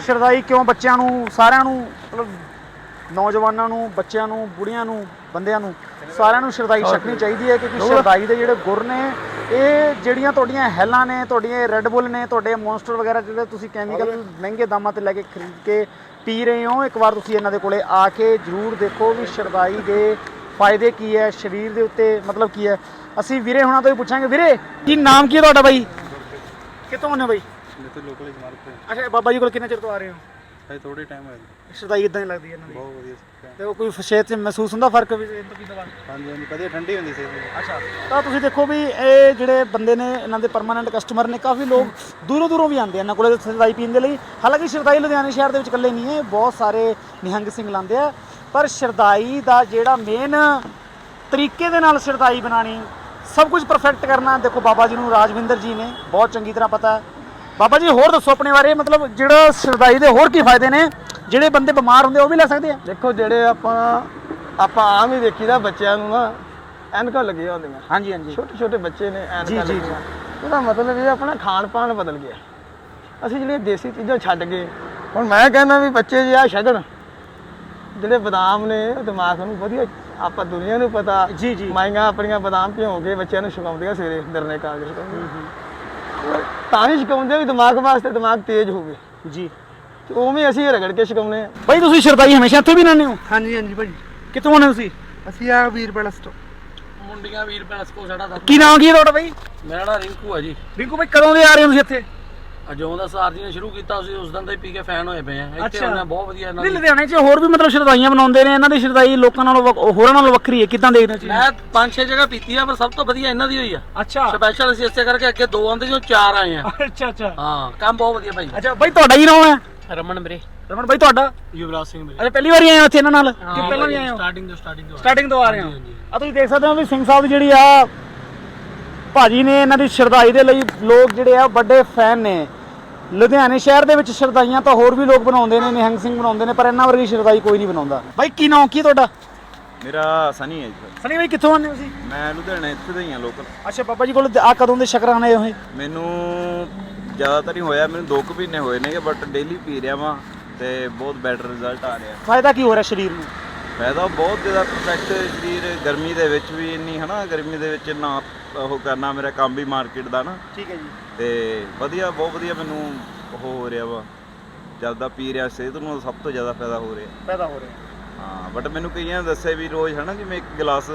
Speaker 2: ਸ਼ਰਦਾਈ ਕਿਉਂ ਬੱਚਿਆਂ ਨੂੰ ਸਾਰਿਆਂ ਨੂੰ ਮਤਲਬ ਨੌਜਵਾਨਾਂ ਨੂੰ ਬੱਚਿਆਂ ਨੂੰ ਬੁੜੀਆਂ ਨੂੰ ਬੰਦਿਆਂ ਨੂੰ ਸਾਰਿਆਂ ਨੂੰ ਸ਼ਰਦਾਈ ਛਕਣੀ ਚਾਹੀਦੀ ਹੈ ਕਿਉਂਕਿ ਸ਼ਰਦਾਈ ਦੇ ਜਿਹੜੇ ਗੁਰ ਨੇ ਇਹ ਜਿਹੜੀਆਂ ਤੁਹਾਡੀਆਂ ਹੈਲਾਂ ਨੇ ਤੁਹਾਡੀਆਂ ਰੈੱਡ ਬੁੱਲ ਨੇ ਤੁਹਾਡੇ ਮੌਨਸਟਰ ਵਗੈਰਾ ਜਿਹੜੇ ਤੁਸੀਂ ਕੈਮੀਕਲ ਮਹਿੰਗੇ ਦਾਮਾਂ ਤੇ ਲੈ ਕੇ ਖਰੀਦ ਕੇ ਪੀ ਰਹੇ ਹੋ ਇੱਕ ਵਾਰ ਤੁਸੀਂ ਇਹਨਾਂ ਦੇ ਕੋਲੇ ਆ ਕੇ ਜਰੂਰ ਦੇਖੋ ਵੀ ਸ਼ਰਦਾਈ ਦੇ ਫਾਇਦੇ ਕੀ ਹੈ ਸਰੀਰ ਦੇ ਉੱਤੇ ਮਤਲਬ ਕੀ ਹੈ। ਅਸੀਂ ਵੀਰੇ ਹੁਣਾਂ ਤੋਂ ਹੀ ਪੁੱਛਾਂਗੇ ਵੀਰੇ ਕੀ ਨਾਮ ਕੀ ਹੈ ਤੁਹਾਡਾ ਬਾਈ? ਕਿੱਥੋਂ ਆਉਂਦੇ ਹੋ ਬਾਈ?
Speaker 5: ਲੋਕਲ ਇਮਾਰਤ
Speaker 2: ਅੱਛਾ ਬਾਬਾ ਜੀ ਕੋਲ ਕਿੰਨੇ ਚਿਰ ਤੋਂ ਆ ਰਹੇ ਹੋ?
Speaker 5: ਹੈ ਥੋੜੇ ਟਾਈਮ ਹੈ ਜੀ
Speaker 2: ਸ਼ਰਦਾਈ ਇਦਾਂ ਹੀ ਲੱਗਦੀ ਹੈ ਇਹਨਾਂ ਦੀ।
Speaker 5: ਬਹੁਤ ਵਧੀਆ ਸਿੱਖਿਆ।
Speaker 2: ਤੇ ਉਹ ਕੋਈ ਸਿਹਤ 'ਚ ਮਹਿਸੂਸ ਹੁੰਦਾ ਫ਼ਰਕ ਵੀ ਇਹ ਤੋਂ ਕਿਦਾਂ
Speaker 5: ਹਾਂਜੀ ਹਾਂਜੀ ਵਧੀਆ ਠੰਡੀ ਹੁੰਦੀ ਸੀ
Speaker 2: ਅੱਛਾ ਤਾਂ ਤੁਸੀਂ ਦੇਖੋ ਵੀ ਇਹ ਜਿਹੜੇ ਬੰਦੇ ਨੇ ਇਹਨਾਂ ਦੇ ਪਰਮਾਨੈਂਟ ਕਸਟਮਰ ਨੇ ਕਾਫੀ ਲੋਕ ਦੂਰੋਂ ਦੂਰੋਂ ਵੀ ਆਉਂਦੇ ਆ। ਇਹਨਾਂ ਕੋਲੇ ਸ਼ਰਦਾਈ ਪੀਣ ਦੇ ਲਈ। ਹਾਲਾਂਕਿ ਸ਼ਰਦਾਈ ਲੁਧਿਆਣੇ ਸ਼ਹਿਰ ਦੇ ਵਿੱਚ ਇਕੱਲੇ ਨਹੀਂ ਹੈ ਬਹੁਤ ਸਾਰੇ ਨਿਹੰਗ ਸਿੰਘ ਲਾਉਂਦੇ ਆ। ਪਰ ਸ਼ਰਦਾਈ ਦਾ ਜਿਹੜਾ ਮੇਨ ਤਰੀਕੇ ਦੇ ਨਾਲ ਸ਼ਰਦਾਈ ਬਣਾਣੀ ਸਭ ਕੁਝ ਪਰਫੈਕਟ ਕਰਨਾ ਦੇਖੋ ਬਾਬਾ ਜੀ ਨੂੰ ਰਾਜਵਿੰਦਰ ਜੀ ਨੇ ਬਹੁਤ ਚੰਗੀ ਤਰ੍ਹਾਂ ਪਤਾ ਹੈ। ਬਾਬਾ ਜੀ ਹੋਰ ਦੱਸੋ ਆਪਣੇ ਬਾਰੇ ਮਤਲਬ ਜਿਹੜਾ ਸ਼ਰਦਾਈ ਦੇ ਹੋਰ ਕੀ ਫਾਇਦੇ ਨੇ? ਜਿਹੜੇ ਬੰਦੇ ਬਿਮਾਰ ਹੁੰਦੇ ਉਹ ਵੀ ਲੈ ਸਕਦੇ ਆ?
Speaker 1: ਦੇਖੋ ਜਿਹੜੇ ਆਪਾਂ ਆਪਾਂ ਆਮ ਹੀ ਦੇਖੀਦਾ ਬੱਚਿਆਂ ਨੂੰ ਨਾ ਐਨਕਾਂ ਲੱਗੀਆਂ ਹੁੰਦੀਆਂ।
Speaker 2: ਹਾਂਜੀ ਹਾਂਜੀ।
Speaker 1: ਛੋਟੇ ਛੋਟੇ ਬੱਚੇ ਨੇ ਐਨਕਾਂ
Speaker 2: ਜੀ, ਜੀ,
Speaker 1: ਉਹਦਾ ਮਤਲਬ ਇਹ ਆਪਣਾ ਖਾਣ ਪਾਣ ਬਦਲ ਗਿਆ। ਅਸੀਂ ਜਿਹੜੀਆਂ ਦੇਸੀ ਚੀਜ਼ਾਂ ਛੱਡ ਗਏ ਹੁਣ ਮੈਂ ਕਹਿੰਦਾ ਵੀ ਬੱਚੇ ਜੇ ਆ ਛੱਡਣ ਜਿਹੜੇ ਬਦਾਮ ਨੇ ਦਿਮਾਗ ਨੂੰ ਵਧੀਆ ਆਪਾਂ ਦੁਨੀਆ ਨੂੰ ਪਤਾ
Speaker 2: ਜੀ, ਜੀ।
Speaker 1: ਮਾਈਆਂ ਆਪਣੀਆਂ ਬਦਾਮ ਭਿਉਂ ਕੇ ਬੱਚਿਆਂ ਨੂੰ ਛਕਾਉਂਦੀਆਂ ਸਵੇਰੇ ਨਿਰਣੇ ਕਾਲਜ ਛਕਾਉਂਦੇ ਤਾਂ ਹੀ ਛਕਾਉਂਦੇ ਵੀ ਦਿਮਾਗ ਵਾਸਤੇ ਦਿਮਾਗ ਤੇਜ਼ ਹੋਵੇ।
Speaker 2: ਜੀ।
Speaker 1: ਤੇ ਉਵੇਂ ਅਸੀਂ ਰਗੜ ਕੇ ਛਕਾਉਂਦੇ ਆ।
Speaker 2: ਬਾਈ ਤੁਸੀਂ ਸ਼ਰਦਾਈ ਹਮੇਸ਼ਾ ਇੱਥੇ ਵੀ ਰਹਿੰਦੇ ਹੋ?
Speaker 6: ਹਾਂਜੀ ਹਾਂਜੀ ਭਾਜੀ
Speaker 2: ਕਿੱਥੋਂ ਆਉਂਦੇ ਤੁਸੀਂ?
Speaker 6: ਅਸੀਂ ਆ ਵੀਰ ਪੈਲਸ ਤੋਂ।
Speaker 3: ਮੁੰਡੀਆਂ ਵੀਰ ਪੈਲਸ ਕੋ ਸਾਡਾ ਦਾ
Speaker 2: ਕੀ ਨਾਮ ਕੀ ਹੈ ਤੁਹਾਡਾ ਬਾਈ?
Speaker 3: ਮੇਰਾ ਨਾਂ ਰਿੰਕੂ ਆ ਜੀ।
Speaker 2: ਰਿੰਕੂ ਬਾਈ ਕਦੋਂ ਦੇ ਆ ਰਹੇ ਹੋ ਤੁਸੀਂ ਇੱਥੇ?
Speaker 3: ਅਜੋਂ ਦਾ ਸਰ ਜੀ ਨੇ ਸ਼ੁਰੂ ਕੀਤਾ ਸੀ ਉਸ ਦਿਨ ਦਾ ਹੀ ਪੀ ਕੇ ਫੈਨ ਹੋਏ ਪਏ ਆ। ਇੱਥੇ
Speaker 2: ਅੱਛਾ।
Speaker 3: ਉਹਨੇ ਬਹੁਤ ਵਧੀਆ ਇਹਨਾਂ
Speaker 2: ਨਹੀਂ
Speaker 3: ਦੀ
Speaker 2: ਲੁਧਿਆਣੇ 'ਚ ਹੋਰ ਵੀ ਮਤਲਬ ਸ਼ਰਦਾਈਆਂ ਬਣਾਉਂਦੇ ਨੇ ਇਹਨਾਂ ਦੀ ਸ਼ਰਦਾਈ ਲੋਕਾਂ ਨਾਲੋਂ ਵ- ਹੋਰਾਂ ਨਾਲੋਂ ਵੱਖਰੀ ਹੈ ਕਿਦਾਂ ਦੇਖਦੇ ਹੋ ਜੀ
Speaker 3: ਮੈਂ ਪੰਜ ਛੇ ਜਗ੍ਹਾ ਪੀਤੀ ਆ ਪਰ ਸਭ ਤੋਂ ਵਧੀਆ ਇਹਨਾਂ ਦੀ ਹੋਈ ਆ।
Speaker 2: ਅੱਛਾ।
Speaker 3: ਸਪੈਸ਼ਲ ਅਸੀਂ ਇਸੇ ਕਰਕੇ ਅੱਗੇ ਦੋ ਆਂਦੇ ਜੋ ਚਾਰ ਆਏ ਆ।
Speaker 2: ਅੱਛਾ ਅੱਛਾ।
Speaker 3: ਹਾਂ ਕੰਮ ਬਹੁਤ ਵਧੀਆ ਭਾਈ।
Speaker 2: ਅੱਛਾ ਬਾਈ ਤੁਹਾਡਾ ਕੀ ਨਾਮ ਹੈ?
Speaker 3: ਰਮਨ ਵੀਰੇ।
Speaker 2: ਰਮਨ ਬਾਈ ਤੁਹਾਡਾ?
Speaker 3: ਯੁਵਰਾਜ ਸਿੰਘ ਵੀਰੇ।
Speaker 2: ਅੱਛਾ ਪਹਿਲੀ ਵਾਰੀ ਆਏ ਹੋ ਇੱਥੇ ਇਹਨਾਂ ਨਾਲ? ਕਿ ਪਹਿਲਾਂ ਵੀ ਆਏ ਹੋ?
Speaker 3: ਸਟਾਰਟਿੰਗ ਤੋਂ ਸਟਾਰਟਿੰਗ ਤੋਂ
Speaker 2: ਸਟਾਰਟਿੰਗ ਤੋਂ ਆ ਰਹੇ ਹੋ? ਆ ਤੁਸੀਂ ਦੇਖ ਸਕਦੇ ਹੋ ਵੀ ਸਿੰਘ ਸਾਹਿਬ ਦੀ ਜਿਹੜੀ ਆ ਭਾਜੀ ਨੇ ਇਹਨਾਂ ਦੀ ਸ਼ਰਦਾਈ ਦੇ ਲਈ ਲੋਕ ਜਿਹੜੇ ਆ ਵੱਡੇ ਫੈਨ ਨੇ। ਲੁਧਿਆਣੇ ਸ਼ਹਿਰ ਦੇ ਵਿੱਚ ਸ਼ਰਦਾਈਆਂ ਤਾਂ ਹੋਰ ਵੀ ਲੋਕ ਬਣਾਉਂਦੇ ਨੇ ਨਿਹੰਗ ਸਿੰਘ ਬਣਾਉਂਦੇ ਨੇ ਪਰ ਇਹਨਾਂ ਵਰਗੀ ਸ਼ਰਦਾਈ ਕੋਈ ਨਹੀਂ ਬਣਾਉਂਦਾ। ਬਾਈ ਕੀ ਨਾਮ ਕੀ ਤੁਹਾਡਾ?
Speaker 4: ਮੇਰਾ ਸਨੀ ਹੈ ਜੀ।
Speaker 2: ਸਨੀ ਬਾਈ ਕਿੱਥੋਂ ਆਉਂਦੇ ਹੋ ਤੁਸੀਂ?
Speaker 4: ਮੈਂ ਲੁਧਿਆਣੇ ਇੱਥੇ ਦਾ ਹੀ ਹਾਂ ਲੋਕਲ
Speaker 2: ਅੱਛਾ ਬਾਬਾ ਜੀ ਕੋਲ ਆ ਕਦੋਂ ਦੇ ਸ਼ਕਰਾਨੇ ਹੋਏ?
Speaker 4: ਮੈਨੂੰ ਜ਼ਿਆਦਾਤਰ ਹੀ ਹੋਇਆ ਮੈਨੂੰ 2 ਕੁ ਮਹੀਨੇ ਹੋਏ ਨੇਗੇ ਬਟ ਡੇਲੀ ਪੀ ਰਿਹਾ ਵਾਂ ਤੇ ਬਹੁਤ ਬੈਟਰ ਰਿਜ਼ਲਟ ਆ ਰਿਹਾ।
Speaker 2: ਫਾਇਦਾ ਕੀ ਹੋ ਰਿਹਾ ਸਰੀਰ ਨੂੰ?
Speaker 4: ਫਾਇਦਾ ਬਹੁਤ ਜ਼ਿਆਦਾ ਪਰਫੈਕਟ ਸਰੀਰ ਗਰਮੀ ਦੇ ਵਿੱਚ ਵੀ ਇੰਨੀ ਹਨਾ ਗਰਮੀ ਦੇ ਵਿੱਚ ਨਾ ਉਹ ਕਰਨਾ ਮੇਰਾ ਕੰਮ ਵੀ ਮਾਰਕੀਟ ਦਾ ਨਾ।
Speaker 2: ਠੀਕ ਹੈ ਜੀ।
Speaker 4: ਤੇ ਵਧੀਆ ਬਹੁਤ ਵਧੀਆ ਮੈਨੂੰ ਉਹ ਹੋ ਰਿਹਾ ਵਾ। ਜਦ ਪੀ ਰਿਹਾ ਸਿਹਤ ਨੂੰ ਸਭ ਤੋਂ ਜ਼ਿਆਦਾ ਫਾਇਦਾ ਹੋ ਰਿਹਾ।
Speaker 2: ਫਾਇਦਾ ਹੋ ਰਿਹਾ।
Speaker 4: ਹਾਂ ਬਟ ਮੈਨੂੰ ਕਈਆਂ ਨੇ ਦੱਸਿਆ ਵੀ ਰੋਜ਼ ਹਨਾ ਜਿਵੇਂ ਇੱਕ ਗਲਾਸ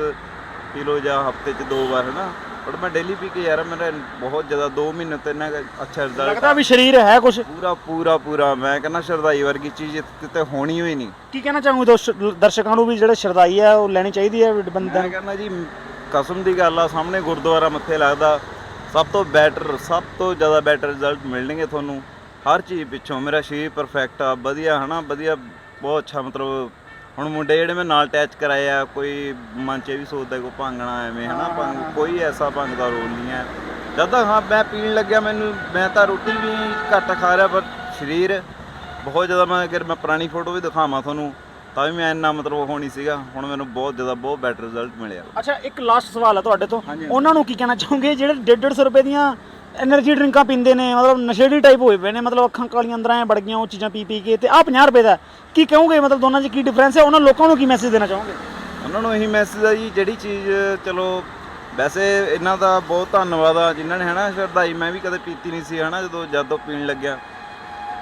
Speaker 4: ਪੀ ਲਓ ਜਾਂ ਹਫ਼ਤੇ 'ਚ ਦੋ ਵਾਰ ਹਨਾ। ਬਟ ਮੈਂ ਡੇਲੀ ਪੀ ਕੇ ਯਾਰ ਮੇਰਾ ਬਹੁਤ ਜ਼ਿਆਦਾ 2 ਮਹੀਨੇ ਤੋਂ ਇੰਨਾ ਕੁ ਅੱਛਾ ਰਿਜ਼ਲਟ
Speaker 2: ਲੱਗਦਾ ਵੀ ਸਰੀਰ ਹੈ ਕੁਝ
Speaker 4: ਪੂਰਾ ਪੂਰਾ ਪੂਰਾ। ਮੈਂ ਕਹਿੰਦਾ ਸ਼ਰਦਾਈ ਵਰਗੀ ਚੀਜ਼ ਇੱਥੇ ਤੇ ਹੋਣੀ ਹੋਈ ਨਹੀਂ।
Speaker 2: ਕੀ ਕਹਿਣਾ ਚਾਹੂੰਗੇ ਦੋਸਤ ਦਰਸ਼ਕਾਂ ਨੂੰ ਵੀ ਜਿਹੜੇ ਸ਼ਰਦਾਈ ਹੈ ਉਹ ਲੈਣੀ ਚਾਹੀਦੀ ਹੈ ਬੰਦਾ
Speaker 4: ਮੈਂ ਕਹਿੰਦਾ ਜੀ ਕਸਮ ਦੀ ਗੱਲ ਆ ਸਾਹਮਣੇ ਗੁਰਦੁਆਰਾ ਮੱਥੇ ਲੱਗਦਾ। ਸਭ ਤੋਂ ਬੈਟਰ ਸਭ ਤੋਂ ਜ਼ਿਆਦਾ ਬੈਟਰ ਰਿਜ਼ਲਟ ਮਿਲਣਗੇ ਤੁਹਾਨੂੰ। ਹਰ ਚੀਜ਼ ਪਿੱਛੋਂ ਮੇਰਾ ਸਰੀਰ ਪਰਫੈਕਟ ਆ ਵਧੀਆ ਹਨਾ ਵਧੀਆ ਬਹੁਤ ਅੱਛਾ ਮਤਲਬ ਹੁਣ ਮੁੰਡੇ ਜਿਹੜੇ ਮੈਂ ਨਾਲ ਅਟੈਚ ਕਰਾਏ ਆ ਕੋਈ ਮਨ 'ਚ ਇਹ ਵੀ ਸੋਚਦਾ ਕੋਈ ਭੰਗਣਾ ਐਵੇਂ ਹਨਾ ਭੰਗ ਕੋਈ ਐਸਾ ਭੰਗ ਦਾ ਰੋਲ ਨਹੀਂ ਹੈ। ਜਦ ਤੱਕ ਹਾਂ ਮੈਂ ਪੀਣ ਲੱਗਿਆ ਮੈਨੂੰ ਮੈਂ ਤਾਂ ਰੋਟੀ ਵੀ ਘੱਟ ਖਾ ਰਿਹਾ ਪਰ ਸਰੀਰ ਬਹੁਤ ਜ਼ਿਆਦਾ ਮੈਂ ਅਗਰ ਮੈਂ ਪੁਰਾਣੀ ਫੋਟੋ ਵੀ ਦਿਖਾਵਾਂ ਤੁਹਾਨੂੰ ਤਾਂ ਵੀ ਮੈਂ ਇੰਨਾ ਮਤਲਬ ਉਹ ਨਹੀਂ ਸੀਗਾ ਹੁਣ ਮੈਨੂੰ ਬਹੁਤ ਜ਼ਿਆਦਾ ਬਹੁਤ ਬੈਟਰ ਰਿਜ਼ਲਟ ਮਿਲਿਆ।
Speaker 2: ਅੱਛਾ ਇੱਕ ਲਾਸਟ ਸਵਾਲ ਹੈ ਤੁਹਾਡੇ ਤੋਂ। ਉਹਨਾਂ ਨੂੰ ਕੀ ਕਹਿਣਾ ਚਾਹੋਗੇ? ਜਿਹੜੇ 150 ਰੁਪਏ ਦੀਆਂ એનર્ਜੀ ਡਰਿੰਕਾਂ ਪੀਂਦੇ ਨੇ ਮਤਲਬ ਨਸ਼ੇੜੀ ਟਾਈਪ ਹੋਏ ਪਏ ਨੇ ਮਤਲਬ ਅੱਖਾਂ ਕਾਲੀਆਂ ਅੰਦਰ ਐ ਵੜ ਗਈਆਂ ਉਹ ਚੀਜ਼ਾਂ ਪੀ ਪੀ ਕੇ ਤੇ ਆ 50 ਰੁਪਏ ਦਾ ਕੀ ਕਹੋਗੇ? ਮਤਲਬ ਦੋਨਾਂ 'ਚ ਕੀ ਡਿਫਰੈਂਸ ਹੈ? ਉਹਨਾਂ ਲੋਕਾਂ ਨੂੰ ਕੀ ਮੈਸੇਜ ਦੇਣਾ ਚਾਹੋਗੇ?
Speaker 4: ਉਹਨਾਂ ਨੂੰ ਇਹੀ ਮੈਸੇਜ ਆ ਜੀ ਜਿਹੜੀ ਚੀਜ਼ ਚਲੋ ਵੈਸੇ ਇਹਨਾਂ ਦਾ ਬਹੁਤ ਧੰਨਵਾਦ ਆ ਜਿਨ੍ਹਾਂ ਨੇ ਹਨਾ ਸ਼ਰਧਾਈ ਮੈਂ ਵੀ ਕਦੇ ਪੀਤੀ ਨਹੀਂ ਸੀ ਹਨਾ ਜਦੋਂ ਜਦੋਂ ਪੀਣ ਲੱਗਿਆ।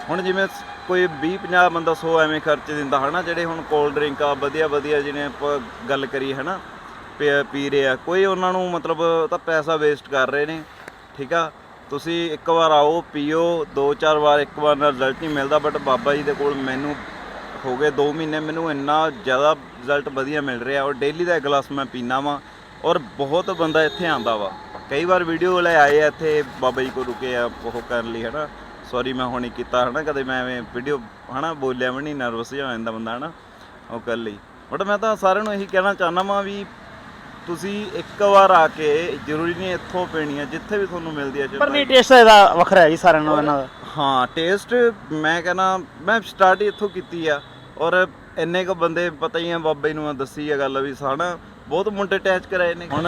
Speaker 4: ਹੁਣ ਜਿਵੇਂ ਕੋਈ 20 50 ਬੰਦਾ 100 ਐਵੇਂ ਖਰਚ ਦਿੰਦਾ ਹਨਾ, ਜਿਹੜੇ ਹੁਣ ਕੋਲਡ ਡਰਿੰਕ ਆ, ਵਧੀਆ ਵਧੀਆ ਜਿਹਨੇ ਆਪਾਂ ਗੱਲ ਕਰੀ ਹਨਾ, ਪੀ- ਪੀ ਰਹੇ ਆ। ਕੋਈ ਉਹਨਾਂ ਨੂੰ ਮਤਲਬ ਤਾਂ ਪੈਸਾ ਵੇਸਟ ਕਰ ਰਹੇ ਨੇ, ਠੀਕ ਆ? ਤੁਸੀਂ ਇੱਕ ਵਾਰ ਆਓ, ਪੀਓ, ਦੋ ਚਾਰ ਵਾਰ, ਇੱਕ ਵਾਰ ਨਾਲ ਰਿਜ਼ਲਟ ਨਹੀਂ ਮਿਲਦਾ ਬਟ ਬਾਬਾ ਜੀ ਦੇ ਕੋਲ ਮੈਨੂੰ ਹੋ ਗਏ 2 ਮਹੀਨੇ, ਮੈਨੂੰ ਇੰਨਾ ਜ਼ਿਆਦਾ ਰਿਜ਼ਲਟ ਵਧੀਆ ਮਿਲ ਰਿਹਾ ਔਰ ਡੇਲੀ ਦਾ ਗਲਾਸ ਮੈਂ ਪੀਣਾ ਵਾਂ ਔਰ ਬਹੁਤ ਬੰਦਾ ਇੱਥੇ ਆਂਦਾ ਵਾ। ਕਈ ਵਾਰ ਵੀਡੀਓ ਲੈ ਆਏ ਆ ਇੱਥੇ, ਬਾਬਾ ਜੀ ਕੋਲ ਰੁਕੇ ਆ, ਉਹ ਕਰਨ ਲਈ ਹਨਾ। ਸੌਰੀ ਮੈਂ ਹੁਣ ਕੀਤਾ ਹਨਾ ਕਦੇ ਮੈਂ ਐਵੇਂ ਵੀਡੀਓ ਹਨਾ ਬੋਲਿਆ ਵੀ ਨਹੀਂ ਨਰਵਸ ਹੋ ਜਾਂਦਾ ਬੰਦਾ ਹਨਾ ਉਹ ਕਰ ਲਈ। ਬਟ ਮੈਂ ਤਾਂ ਸਾਰਿਆਂ ਨੂੰ ਇਹੀ ਕਹਿਣਾ ਚਾਹੁੰਦਾ ਵਾਂ ਵੀ ਤੁਸੀਂ ਇੱਕ ਵਾਰ ਆ ਕੇ ਜ਼ਰੂਰੀ ਨਹੀਂ ਇੱਥੋਂ ਪੀਣੀ ਹੈ ਜਿੱਥੇ ਵੀ ਤੁਹਾਨੂੰ ਮਿਲਦੀ ਹੈ
Speaker 2: ਪਰ ਨਹੀਂ ਟੇਸਟ ਇਹਦਾ ਵੱਖਰਾ ਹੈ ਜੀ ਸਾਰਿਆਂ ਨਾਲੋਂ ਇਹਨਾਂ ਦਾ।
Speaker 4: ਹਾਂ ਟੇਸਟ ਮੈਂ ਕਹਿੰਦਾ ਮੈਂ ਸਟਾਰਟ ਇੱਥੋਂ ਕੀਤੀ ਆ। ਔਰ ਇੰਨੇ ਕੁ ਬੰਦੇ ਪਤਾ ਹੀ ਆ ਬਾਬਾ ਨੂੰ ਮੈਂ ਦੱਸੀ ਆ ਗੱਲ ਵੀ ਸਾਡਾ ਬਹੁਤ ਮੁੰਡੇ ਅਟੈਚ ਕਰਾਏ ਨੇ। ਹੁਣ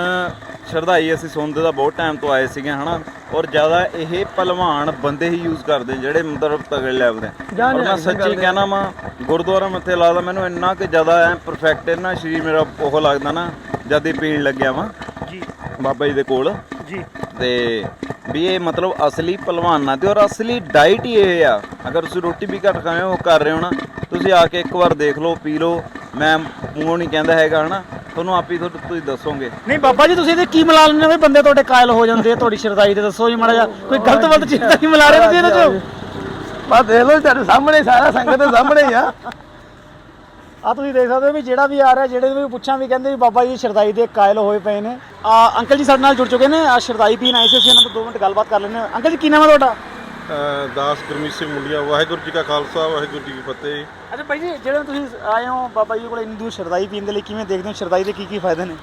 Speaker 4: ਸ਼ਰਧਾਈ ਅਸੀਂ ਸੁਣਦੇ ਦਾ ਬਹੁਤ ਟਾਈਮ ਤੋਂ ਆਏ ਸੀਗੇ ਹਨਾ? ਔਰ ਜ਼ਿਆਦਾ ਇਹ ਪਹਿਲਵਾਨ ਬੰਦੇ ਹੀ ਯੂਜ਼ ਕਰਦੇ ਨੇ ਜਿਹੜੇ ਮਤਲਬ ਤਗੜੇ ਲੈਵਲ ਦੇ। ਔਰ ਮੈਂ ਸੱਚੀ ਕਹਿਣਾ ਵਾ ਗੁਰਦੁਆਰਾ ਮੱਥੇ ਲੱਗਦਾ ਮੈਨੂੰ ਇੰਨਾ ਕਿ ਜ਼ਿਆਦਾ ਐ ਪਰਫੈਕਟ ਇੰਨਾ ਸਰੀਰ ਮੇਰਾ ਉਹ ਲੱਗਦਾ ਨਾ ਜਦ ਹੀ ਪੀਣ ਲੱਗਿਆ ਵਾਂ।
Speaker 2: ਜੀ।
Speaker 4: ਬਾਬਾ ਜੀ ਦੇ ਕੋਲ।
Speaker 2: ਜੀ।
Speaker 4: ਤੇ ਵੀ ਇਹ ਮਤਲਬ ਅਸਲੀ ਪਹਿਲਵਾਨਾਂ ਤੇ ਔਰ ਅਸਲੀ ਡਾਈਟ ਹੀ ਇਹ ਆ। ਅਗਰ ਤੁਸੀਂ ਰੋਟੀ ਵੀ ਘੱਟ ਖਾਵੇਂ ਉਹ ਕਰ ਰਹੇ ਹੋ ਨਾ ਤੁਸੀਂ ਆ ਕੇ ਇੱਕ ਵਾਰ ਦੇਖ ਲਓ ਪੀ ਲਓ। ਮੈਂ ਮੂੰਹੋਂ ਨਹੀਂ ਕਹਿੰਦਾ ਹੈਗਾ ਹਨਾ? ਤੁਹਾਨੂੰ ਆਪੀ ਤੁਹਾਨੂੰ ਤੁਸੀਂ ਦੱਸੋਗੇ।
Speaker 2: ਨਹੀਂ ਬਾਬਾ ਜੀ ਤੁਸੀਂ ਇਹਦੇ ਕੀ ਮਿਲਾ ਲੈਂਦੇ ਹੋ? ਵੀ ਬੰਦੇ ਤੁਹਾਡੇ ਕਾਇਲ ਹੋ ਜਾਂਦੇ ਆ ਤੁਹਾਡੀ ਸ਼ਰਦਾਈ ਤੇ ਦੱਸੋ ਜੀ ਮਾੜਾ ਜਿਹਾ। ਕੋਈ ਗਲਤ ਵਲਤ ਚੀਜ਼ ਤਾਂ ਨਹੀਂ ਮਿਲਾ ਰਹੇ ਤੁਸੀਂ ਇਹਦੇ ਚ?
Speaker 1: ਬਸ ਦੇਖ ਲਓ ਤੁਹਾਡੇ ਸਾਹਮਣੇ ਸਾਰਾ ਸੰਗਤ ਦੇ ਸਾਹਮਣੇ ਹੀ ਆ।
Speaker 2: ਆ ਤੁਸੀਂ ਦੇਖ ਸਕਦੇ ਹੋ ਵੀ ਜਿਹੜਾ ਵੀ ਆ ਰਿਹਾ ਜਿਹੜੇ ਵੀ ਪੁੱਛਾਂ ਵੀ ਕਹਿੰਦੇ ਵੀ ਬਾਬਾ ਜੀ ਸ਼ਰਦਾਈ ਦੇ ਕਾਇਲ ਹੋਏ ਪਏ ਨੇ। ਆ ਅੰਕਲ ਜੀ ਸਾਡੇ ਨਾਲ ਜੁੜ ਚੁੱਕੇ ਨੇ ਆ ਸ਼ਰਦਾਈ ਪੀਣ ਆਏ ਸੀ ਅਸੀਂ ਇਹਨਾਂ ਤੋਂ 2 ਮਿੰਟ ਗੱਲਬਾਤ ਕਰ ਲੈਂਦੇ ਹਾਂ। ਅੰਕਲ ਜੀ ਕੀ ਨਾਮ ਹੈ ਤੁਹਾਡਾ?
Speaker 5: ਦਾਸ ਗੁਰਮੀਤ ਸਿੰਘ ਮੁੰਡੀਆਂ ਵਾਹਿਗੁਰੂ ਜੀ ਕਾ ਖਾਲਸਾ ਵਾਹਿਗੁਰੂ ਜੀ ਕੀ ਫਤਿਹ
Speaker 2: ਅੱਛਾ ਭਾਈ ਜੀ ਜਿਹੜੇ ਤੁਸੀਂ ਆਏ ਹੋ ਬਾਬਾ ਜੀ ਕੋਲ ਇੰਨੀ ਦੂਰ ਸ਼ਰਦਾਈ ਪੀਣ ਦੇ ਲਈ ਕਿਵੇਂ ਦੇਖਦੇ ਹੋ? ਸ਼ਰਦਾਈ ਦੇ ਕੀ ਕੀ ਫਾਇਦੇ ਨੇ?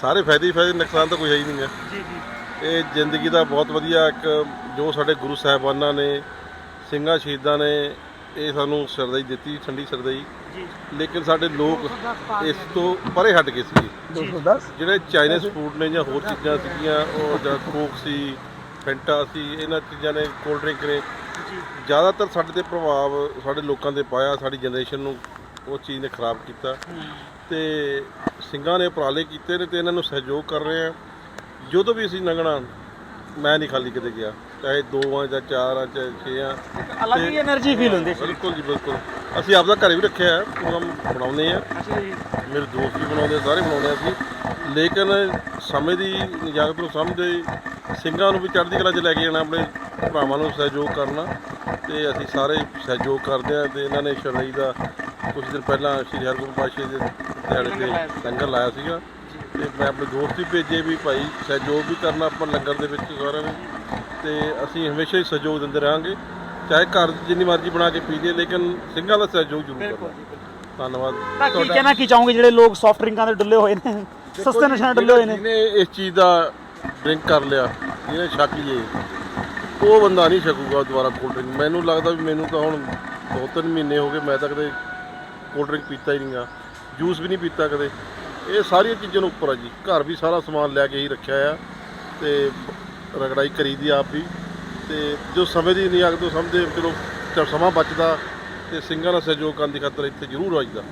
Speaker 5: ਸਾਰੇ ਫਾਇਦੇ ਹੀ ਫਾਇਦੇ ਨੁਕਸਾਨ ਤਾਂ ਕੋਈ ਹੈ ਹੀ ਨਹੀਂ ਹੈ
Speaker 2: ਜੀ ਜੀ।
Speaker 5: ਇਹ ਜ਼ਿੰਦਗੀ ਦਾ ਬਹੁਤ ਵਧੀਆ ਇੱਕ ਜੋ ਸਾਡੇ ਗੁਰੂ ਸਾਹਿਬਾਨਾਂ ਨੇ ਸਿੰਘਾਂ ਸ਼ਹੀਦਾਂ ਨੇ ਇਹ ਸਾਨੂੰ ਸਰਦਾਈ ਦਿੱਤੀ ਠੰਡੀ ਸਰਦਾਈ
Speaker 2: ਜੀ।
Speaker 5: ਲੇਕਿਨ ਸਾਡੇ ਲੋਕ ਇਸ ਤੋਂ ਪਰੇ ਹਟ ਗਏ ਸੀ।
Speaker 1: 210
Speaker 5: ਜਿਹੜੇ ਚਾਈਨੀਜ਼ ਫੂਡ ਨੇ ਜਾਂ ਹੋਰ ਚੀਜ਼ਾਂ ਸੀਗੀਆਂ ਉਹ ਜਾਂ ਕੋਕ ਸੀ ਫੈਂਟਾ ਸੀ ਇਹਨਾਂ ਚੀਜ਼ਾਂ ਨੇ ਕੋਲਡ ਡਰਿੰਕ ਨੇ। ਜ਼ਿਆਦਾਤਰ ਸਾਡੇ ਤੇ ਪ੍ਰਭਾਵ ਸਾਡੇ ਲੋਕਾਂ ਤੇ ਪਾਇਆ ਸਾਡੀ ਜਨਰੇਸ਼ਨ ਨੂੰ ਉਹ ਚੀਜ਼ ਨੇ ਖਰਾਬ ਕੀਤਾ। ਤੇ ਸਿੰਘਾਂ ਨੇ ਉਪਰਾਲੇ ਕੀਤੇ ਨੇ ਤੇ ਇਹਨਾਂ ਨੂੰ ਸਹਿਯੋਗ ਕਰ ਰਹੇ ਆ। ਜਦੋਂ ਵੀ ਅਸੀਂ ਲੰਘਣਾ ਮੈਂ ਨਹੀਂ ਖਾਲੀ ਕਿਤੇ ਗਿਆ। ਚਾਹੇ 2 ਆ ਜਾਂ 4 ਆ ਚਾਹੇ 6 ਆ।
Speaker 2: ਅਲੱਗ ਹੀ એનર્ਜੀ ਫੀਲ ਹੁੰਦੀ ਸੀ।
Speaker 5: ਬਿਲਕੁਲ ਜੀ ਬਿਲਕੁਲ। ਅਸੀਂ ਆਪਦਾ ਘਰ ਵੀ ਰੱਖਿਆ ਪ੍ਰੋਗਰਾਮ ਬਣਾਉਂਦੇ ਆ। ਮੇਰੇ ਦੋਸਤ ਵੀ ਬਣਾਉਂਦੇ ਸਾਰੇ ਬਣਾਉਂਦੇ ਅਸੀਂ। ਲੇਕਿਨ ਸਮੇਂ ਦੀ ਨਿਜਾਤ ਨੂੰ ਸਮਝਦੇ ਸਿੰਘਾਂ ਨੂੰ ਵੀ ਚੜ੍ਹਦੀ ਕਲਾ 'ਚ ਲੈ ਕੇ ਜਾਣਾ ਆਪਣੇ ਭਰਾਵਾਂ ਨੂੰ ਸਹਿਯੋਗ ਕਰਨਾ ਤੇ ਅਸੀਂ ਸਾਰੇ ਸਹਿਯੋਗ ਕਰਦੇ ਆ ਤੇ ਇਹਨਾਂ ਨੇ ਸ਼ਰਈ ਦਾ ਕੁਝ ਦਿਨ ਪਹਿਲਾਂ ਸ਼੍ਰੀ ਹਰਗੋਬਿੰਦ ਪਾਤਸ਼ਾਹ ਦੇ ਦਿਹਾੜੇ ਤੇ ਲੰਗਰ ਲਾਇਆ ਸੀਗਾ। ਤੇ ਮੈਂ ਆਪਣੇ ਦੋਸਤ ਵੀ ਭੇਜੇ ਵੀ ਭਾਈ ਸਹਿਯੋਗ ਵੀ ਕਰਨਾ ਆਪਾਂ ਲੰਗਰ ਦੇ ਵਿੱਚ ਸਾਰਿਆਂ ਨੇ ਤੇ ਅਸੀਂ ਹਮੇਸ਼ਾ ਹੀ ਸਹਿਯੋਗ ਦਿੰਦੇ ਰਹਾਂਗੇ। ਚਾਹੇ ਘਰ 'ਚ ਜਿੰਨੀ ਮਰਜ਼ੀ ਬਣਾ ਕੇ ਪੀ ਲਈਏ ਲੇਕਿਨ ਸਿੰਘਾਂ ਦਾ ਸਹਿਯੋਗ ਜ਼ਰੂਰ ਕਰਨਾ। ਧੰਨਵਾਦ।
Speaker 2: ਤਾਂ ਕੀ ਕਹਿਣਾ ਕੀ ਚਾਹੋਗੇ ਜਿਹੜੇ ਲੋਕ ਸੌਫਟ ਡਰਿੰਕਾਂ ਦੇ ਡੁੱਲੇ ਹੋਏ ਨੇ? ਸਸਤੇ ਨਸ਼ਿਆਂ ਦੇ ਡੁੱਲੇ ਹੋਏ ਨੇ।
Speaker 5: ਜਿਹਨੇ ਇਸ ਚੀਜ਼ ਦਾ ਡਰਿੰਕ ਕਰ ਲਿਆ ਜਿਹਨੇ ਛਕ ਲਈਏ ਉਹ ਬੰਦਾ ਨਹੀਂ ਛਕੂਗਾ ਦੁਬਾਰਾ ਕੋਲਡ ਡਰਿੰਕ ਮੈਨੂੰ ਲੱਗਦਾ ਵੀ ਮੈਨੂੰ ਤਾਂ ਹੁਣ ਦੋ ਤਿੰਨ ਮਹੀਨੇ ਹੋ ਗਏ ਮੈਂ ਤਾਂ ਕਦੇ ਕੋਲਡ ਡਰਿੰਕ ਪੀਤਾ ਹੀ ਨਹੀਂਗਾ ਜੂਸ ਵੀ ਨਹੀਂ ਪੀਤਾ ਕਦੇ। ਇਹ ਸਾਰੀਆਂ ਚੀਜ਼ਾਂ ਨੂੰ ਉੱਪਰ ਆ ਜੀ। ਘਰ ਵੀ ਸਾਰਾ ਸਮਾਨ ਲੈ ਕੇ ਹੀ ਰੱਖਿਆ ਆ ਤੇ ਰਗੜਾਈ ਕਰੀਦੀ ਆਪ ਵੀ। ਤੇ ਜੋ ਸਮੇਂ ਦੀ ਨਿਯਾਕ ਤੋਂ ਸਮਝਦੇ ਚਲੋ ਸਮਾਂ ਬਚਦਾ ਤੇ ਸਿੰਘਾਂ ਦਾ ਸਹਿਯੋਗ ਕਰਨ ਦੀ ਖਾਤਰ ਇੱਥੇ ਜ਼ਰੂਰ ਆਈਦਾ।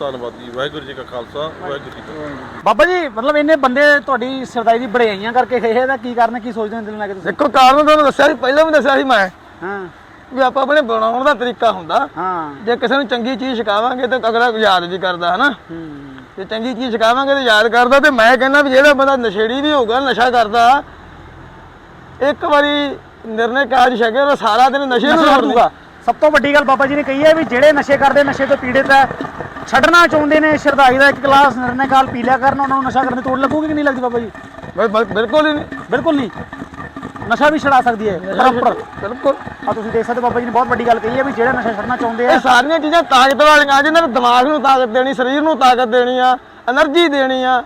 Speaker 5: ਧੰਨਵਾਦ ਜੀ ਵਾਹਿਗੁਰੂ ਜੀ ਕਾ ਖਾਲਸਾ ਵਾਹਿਗੁਰੂ ਜੀ ਕੀ ਫਤਿਹ।
Speaker 2: ਬਾਬਾ ਜੀ ਮਤਲਬ ਇੰਨੇ ਬੰਦੇ ਤੁਹਾਡੀ ਸਰਦਾਈ ਦੀ ਬੜਾਈਆਂ ਕਰਕੇ ਖੇ ਇਹਦਾ ਕੀ ਕਾਰਨ ਹੈ? ਕੀ ਸੋਚਦੇ ਨੇ ਦਿਲ ਨਾਲ ਕਿ ਤੁਸੀਂ?
Speaker 1: ਦੇਖੋ ਕਾਰਨ ਤੁਹਾਨੂੰ ਦੱਸਿਆ ਸੀ ਪਹਿਲਾਂ ਵੀ ਦੱਸਿਆ ਸੀ ਮੈਂ।
Speaker 2: ਹਾਂ।
Speaker 1: ਵੀ ਆਪਾਂ ਆਪਣੇ ਬਣਾਉਣ ਦਾ ਤਰੀਕਾ ਹੁੰਦਾ।
Speaker 2: ਹਾਂ।
Speaker 1: ਜੇ ਕਿਸੇ ਨੂੰ ਚੰਗੀ ਚੀਜ਼ ਛਕਾਵਾਂਗੇ ਤਾਂ ਅਗਲਾ ਯਾਦ ਵੀ ਕਰਦਾ ਹਨਾ?
Speaker 2: ਹੂੰ।
Speaker 1: ਜੇ ਚੰਗੀ ਚੀਜ਼ ਛਕਾਵਾਂਗੇ ਤਾਂ ਯਾਦ ਕਰਦਾ ਤੇ ਮੈਂ ਕਹਿੰਦਾ ਵੀ ਜਿਹੜਾ ਬੰਦਾ ਨਸ਼ੇੜੀ ਵੀ ਹੋਊਗਾ ਨਸ਼ਾ ਕਰਦਾ ਇੱਕ ਵਾਰੀ ਨਿਰਣੇ ਕਾਜ ਛਕੇ ਉਹ ਸਾਰਾ ਦਿਨ ਨਸ਼ੇ ਨੂੰ
Speaker 2: ਨਸ਼ਾ
Speaker 1: ਛੱਡ
Speaker 2: ਸਭ ਤੋਂ ਵੱਡੀ ਗੱਲ ਬਾਬਾ ਜੀ ਨੇ ਕਹੀ ਹੈ ਵੀ ਜਿਹੜੇ ਨਸ਼ੇ ਕਰਦੇ ਨਸ਼ੇ ਤੋਂ ਪੀੜਿਤ ਹੈ ਛੱਡਣਾ ਚਾਹੁੰਦੇ ਨੇ ਸ਼ਰਧਾਈ ਦਾ ਇੱਕ ਗਲਾਸ ਨਿਰਣੇ ਕਾਲ ਪੀ ਲਿਆ ਕਰਨ ਉਹਨਾਂ ਨੂੰ ਨਸ਼ਾ ਕਰਨ ਦੀ ਤੋੜ ਲੱਗੂਗੀ ਕਿ ਨਹੀਂ ਲੱਗਦੀ ਬਾਬਾ ਜੀ?
Speaker 1: ਬਿਲਕੁਲ ਹੀ ਨਹੀਂ।
Speaker 2: ਬਿਲਕੁਲ ਨਹੀਂ। ਨਸ਼ਾ ਵੀ ਛਡਾ ਸਕਦੀ ਹੈ ਪ੍ਰੋਪਰ
Speaker 1: ਬਿਲਕੁਲ।
Speaker 2: ਆ ਤੁਸੀਂ ਦੇਖ ਸਕਦੇ ਬਾਬਾ ਜੀ ਨੇ ਬਹੁਤ ਵੱਡੀ ਗੱਲ ਕਹੀ ਹੈ ਵੀ ਜਿਹੜੇ ਨਸ਼ਾ ਛੱਡਣਾ ਚਾਹੁੰਦੇ ਆ
Speaker 1: ਇਹ ਸਾਰੀਆਂ ਚੀਜ਼ਾਂ ਤਾਕਤ ਵਾਲੀਆਂ ਜਿਹਨਾਂ ਨੂੰ ਦਿਮਾਗ ਨੂੰ ਤਾਕਤ ਦੇਣੀ ਸਰੀਰ ਨੂੰ ਤਾਕਤ ਦੇਣੀ ਆ એનર્ਜੀ ਦੇਣੀ ਆ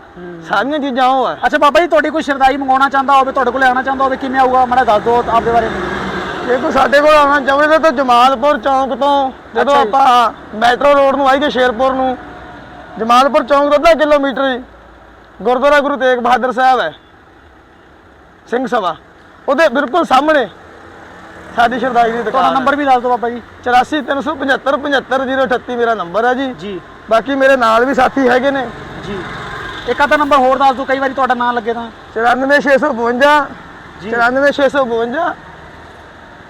Speaker 1: ਸਾਰੀਆਂ ਚੀਜ਼ਾਂ ਉਹ ਆ।
Speaker 2: ਅੱਛਾ ਬਾਬਾ ਜੀ ਤੁਹਾਡੀ ਕੋਈ ਸ਼ਰਦਾਈ ਮੰਗਵਾਉਣਾ ਚਾਹੁੰਦਾ ਹੋਵੇ ਤੁਹਾਡੇ ਕੋਲ ਆਉਣਾ ਚਾਹੁੰਦਾ ਹੋਵੇ ਕਿਵੇਂ ਆਊਗਾ? ਮਾੜਾ ਦੱਸ ਦਿਓ ਆਪਦੇ ਬਾਰੇ।
Speaker 1: ਜੇ ਕੋਈ ਸਾਡੇ ਕੋਲ ਆਉਣਾ ਚਾਹੁੰਦੇ ਤਾਂ ਜਮਾਲਪੁਰ ਚੌਂਕ ਤੋਂ ਜਦੋਂ
Speaker 2: ਅੱਛਾ ਜੀ।
Speaker 1: ਆਪਾਂ ਮੈਟਰੋ ਰੋਡ ਨੂੰ ਆਈਏ ਸ਼ੇਰਪੁਰ ਨੂੰ ਜਮਾਲਪੁਰ ਚੌਂਕ ਤੋਂ ਅੱਧਾ ਕਿਲੋਮੀਟਰ ਹੀ ਗੁਰਦੁਆਰਾ ਗੁਰੂ ਤੇਗ ਬਹਾਦਰ ਸਾਹਿਬ ਹੈ ਸਿੰਘ ਸਭਾ। ਉਹਦੇ ਬਿਲਕੁਲ ਸਾਹਮਣੇ ਸਾਡੀ ਸ਼ਰਦਾਈ ਦੀ
Speaker 2: ਤੁਹਾਡਾ
Speaker 1: ਦੁਕਾਨ
Speaker 2: ਨੰਬਰ ਵੀ ਦੱਸ ਦਿਓ ਬਾਬਾ ਜੀ।
Speaker 1: 843775 75038 ਮੇਰਾ ਨੰਬਰ ਹੈ ਜੀ।
Speaker 2: ਜੀ।
Speaker 1: ਬਾਕੀ ਮੇਰੇ ਨਾਲ ਵੀ ਸਾਥੀ ਹੈਗੇ ਨੇ।
Speaker 2: ਜੀ। ਇੱਕ ਆਧਾ ਨੰਬਰ ਹੋਰ ਦੱਸ ਦਿਓ ਕਈ ਵਾਰੀ ਤੁਹਾਡਾ ਨਾਮ ਲੱਗੇ ਤਾਂ।
Speaker 1: 94652 94652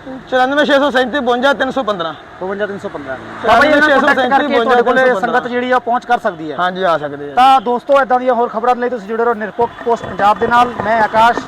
Speaker 1: 94637 52315
Speaker 2: 52315 ਬਾਬਾ ਜੀ ਇਹਨਾਂ ਨੂੰ ਕਰਕੇ ਤੁਹਾਡੇ ਕੋਲੇ ਸੰਗਤ ਜਿਹੜੀ ਆ ਪਹੁੰਚ ਕਰ ਸਕਦੀ ਹੈ।
Speaker 1: ਹਾਂਜੀ ਆ ਸਕਦੇ ਆ।
Speaker 2: ਤਾਂ ਦੋਸਤੋ ਇਦਾਂ ਦੀਆਂ ਹੋਰ ਖਬਰਾਂ ਲਈ ਤੁਸੀਂ ਜੁੜੇ ਰਹੋ ਨਿਰਪੱਖ ਪੋਸਟ ਪੰਜਾਬ ਦੇ ਨਾਲ। ਮੈਂ ਆਕਾਸ਼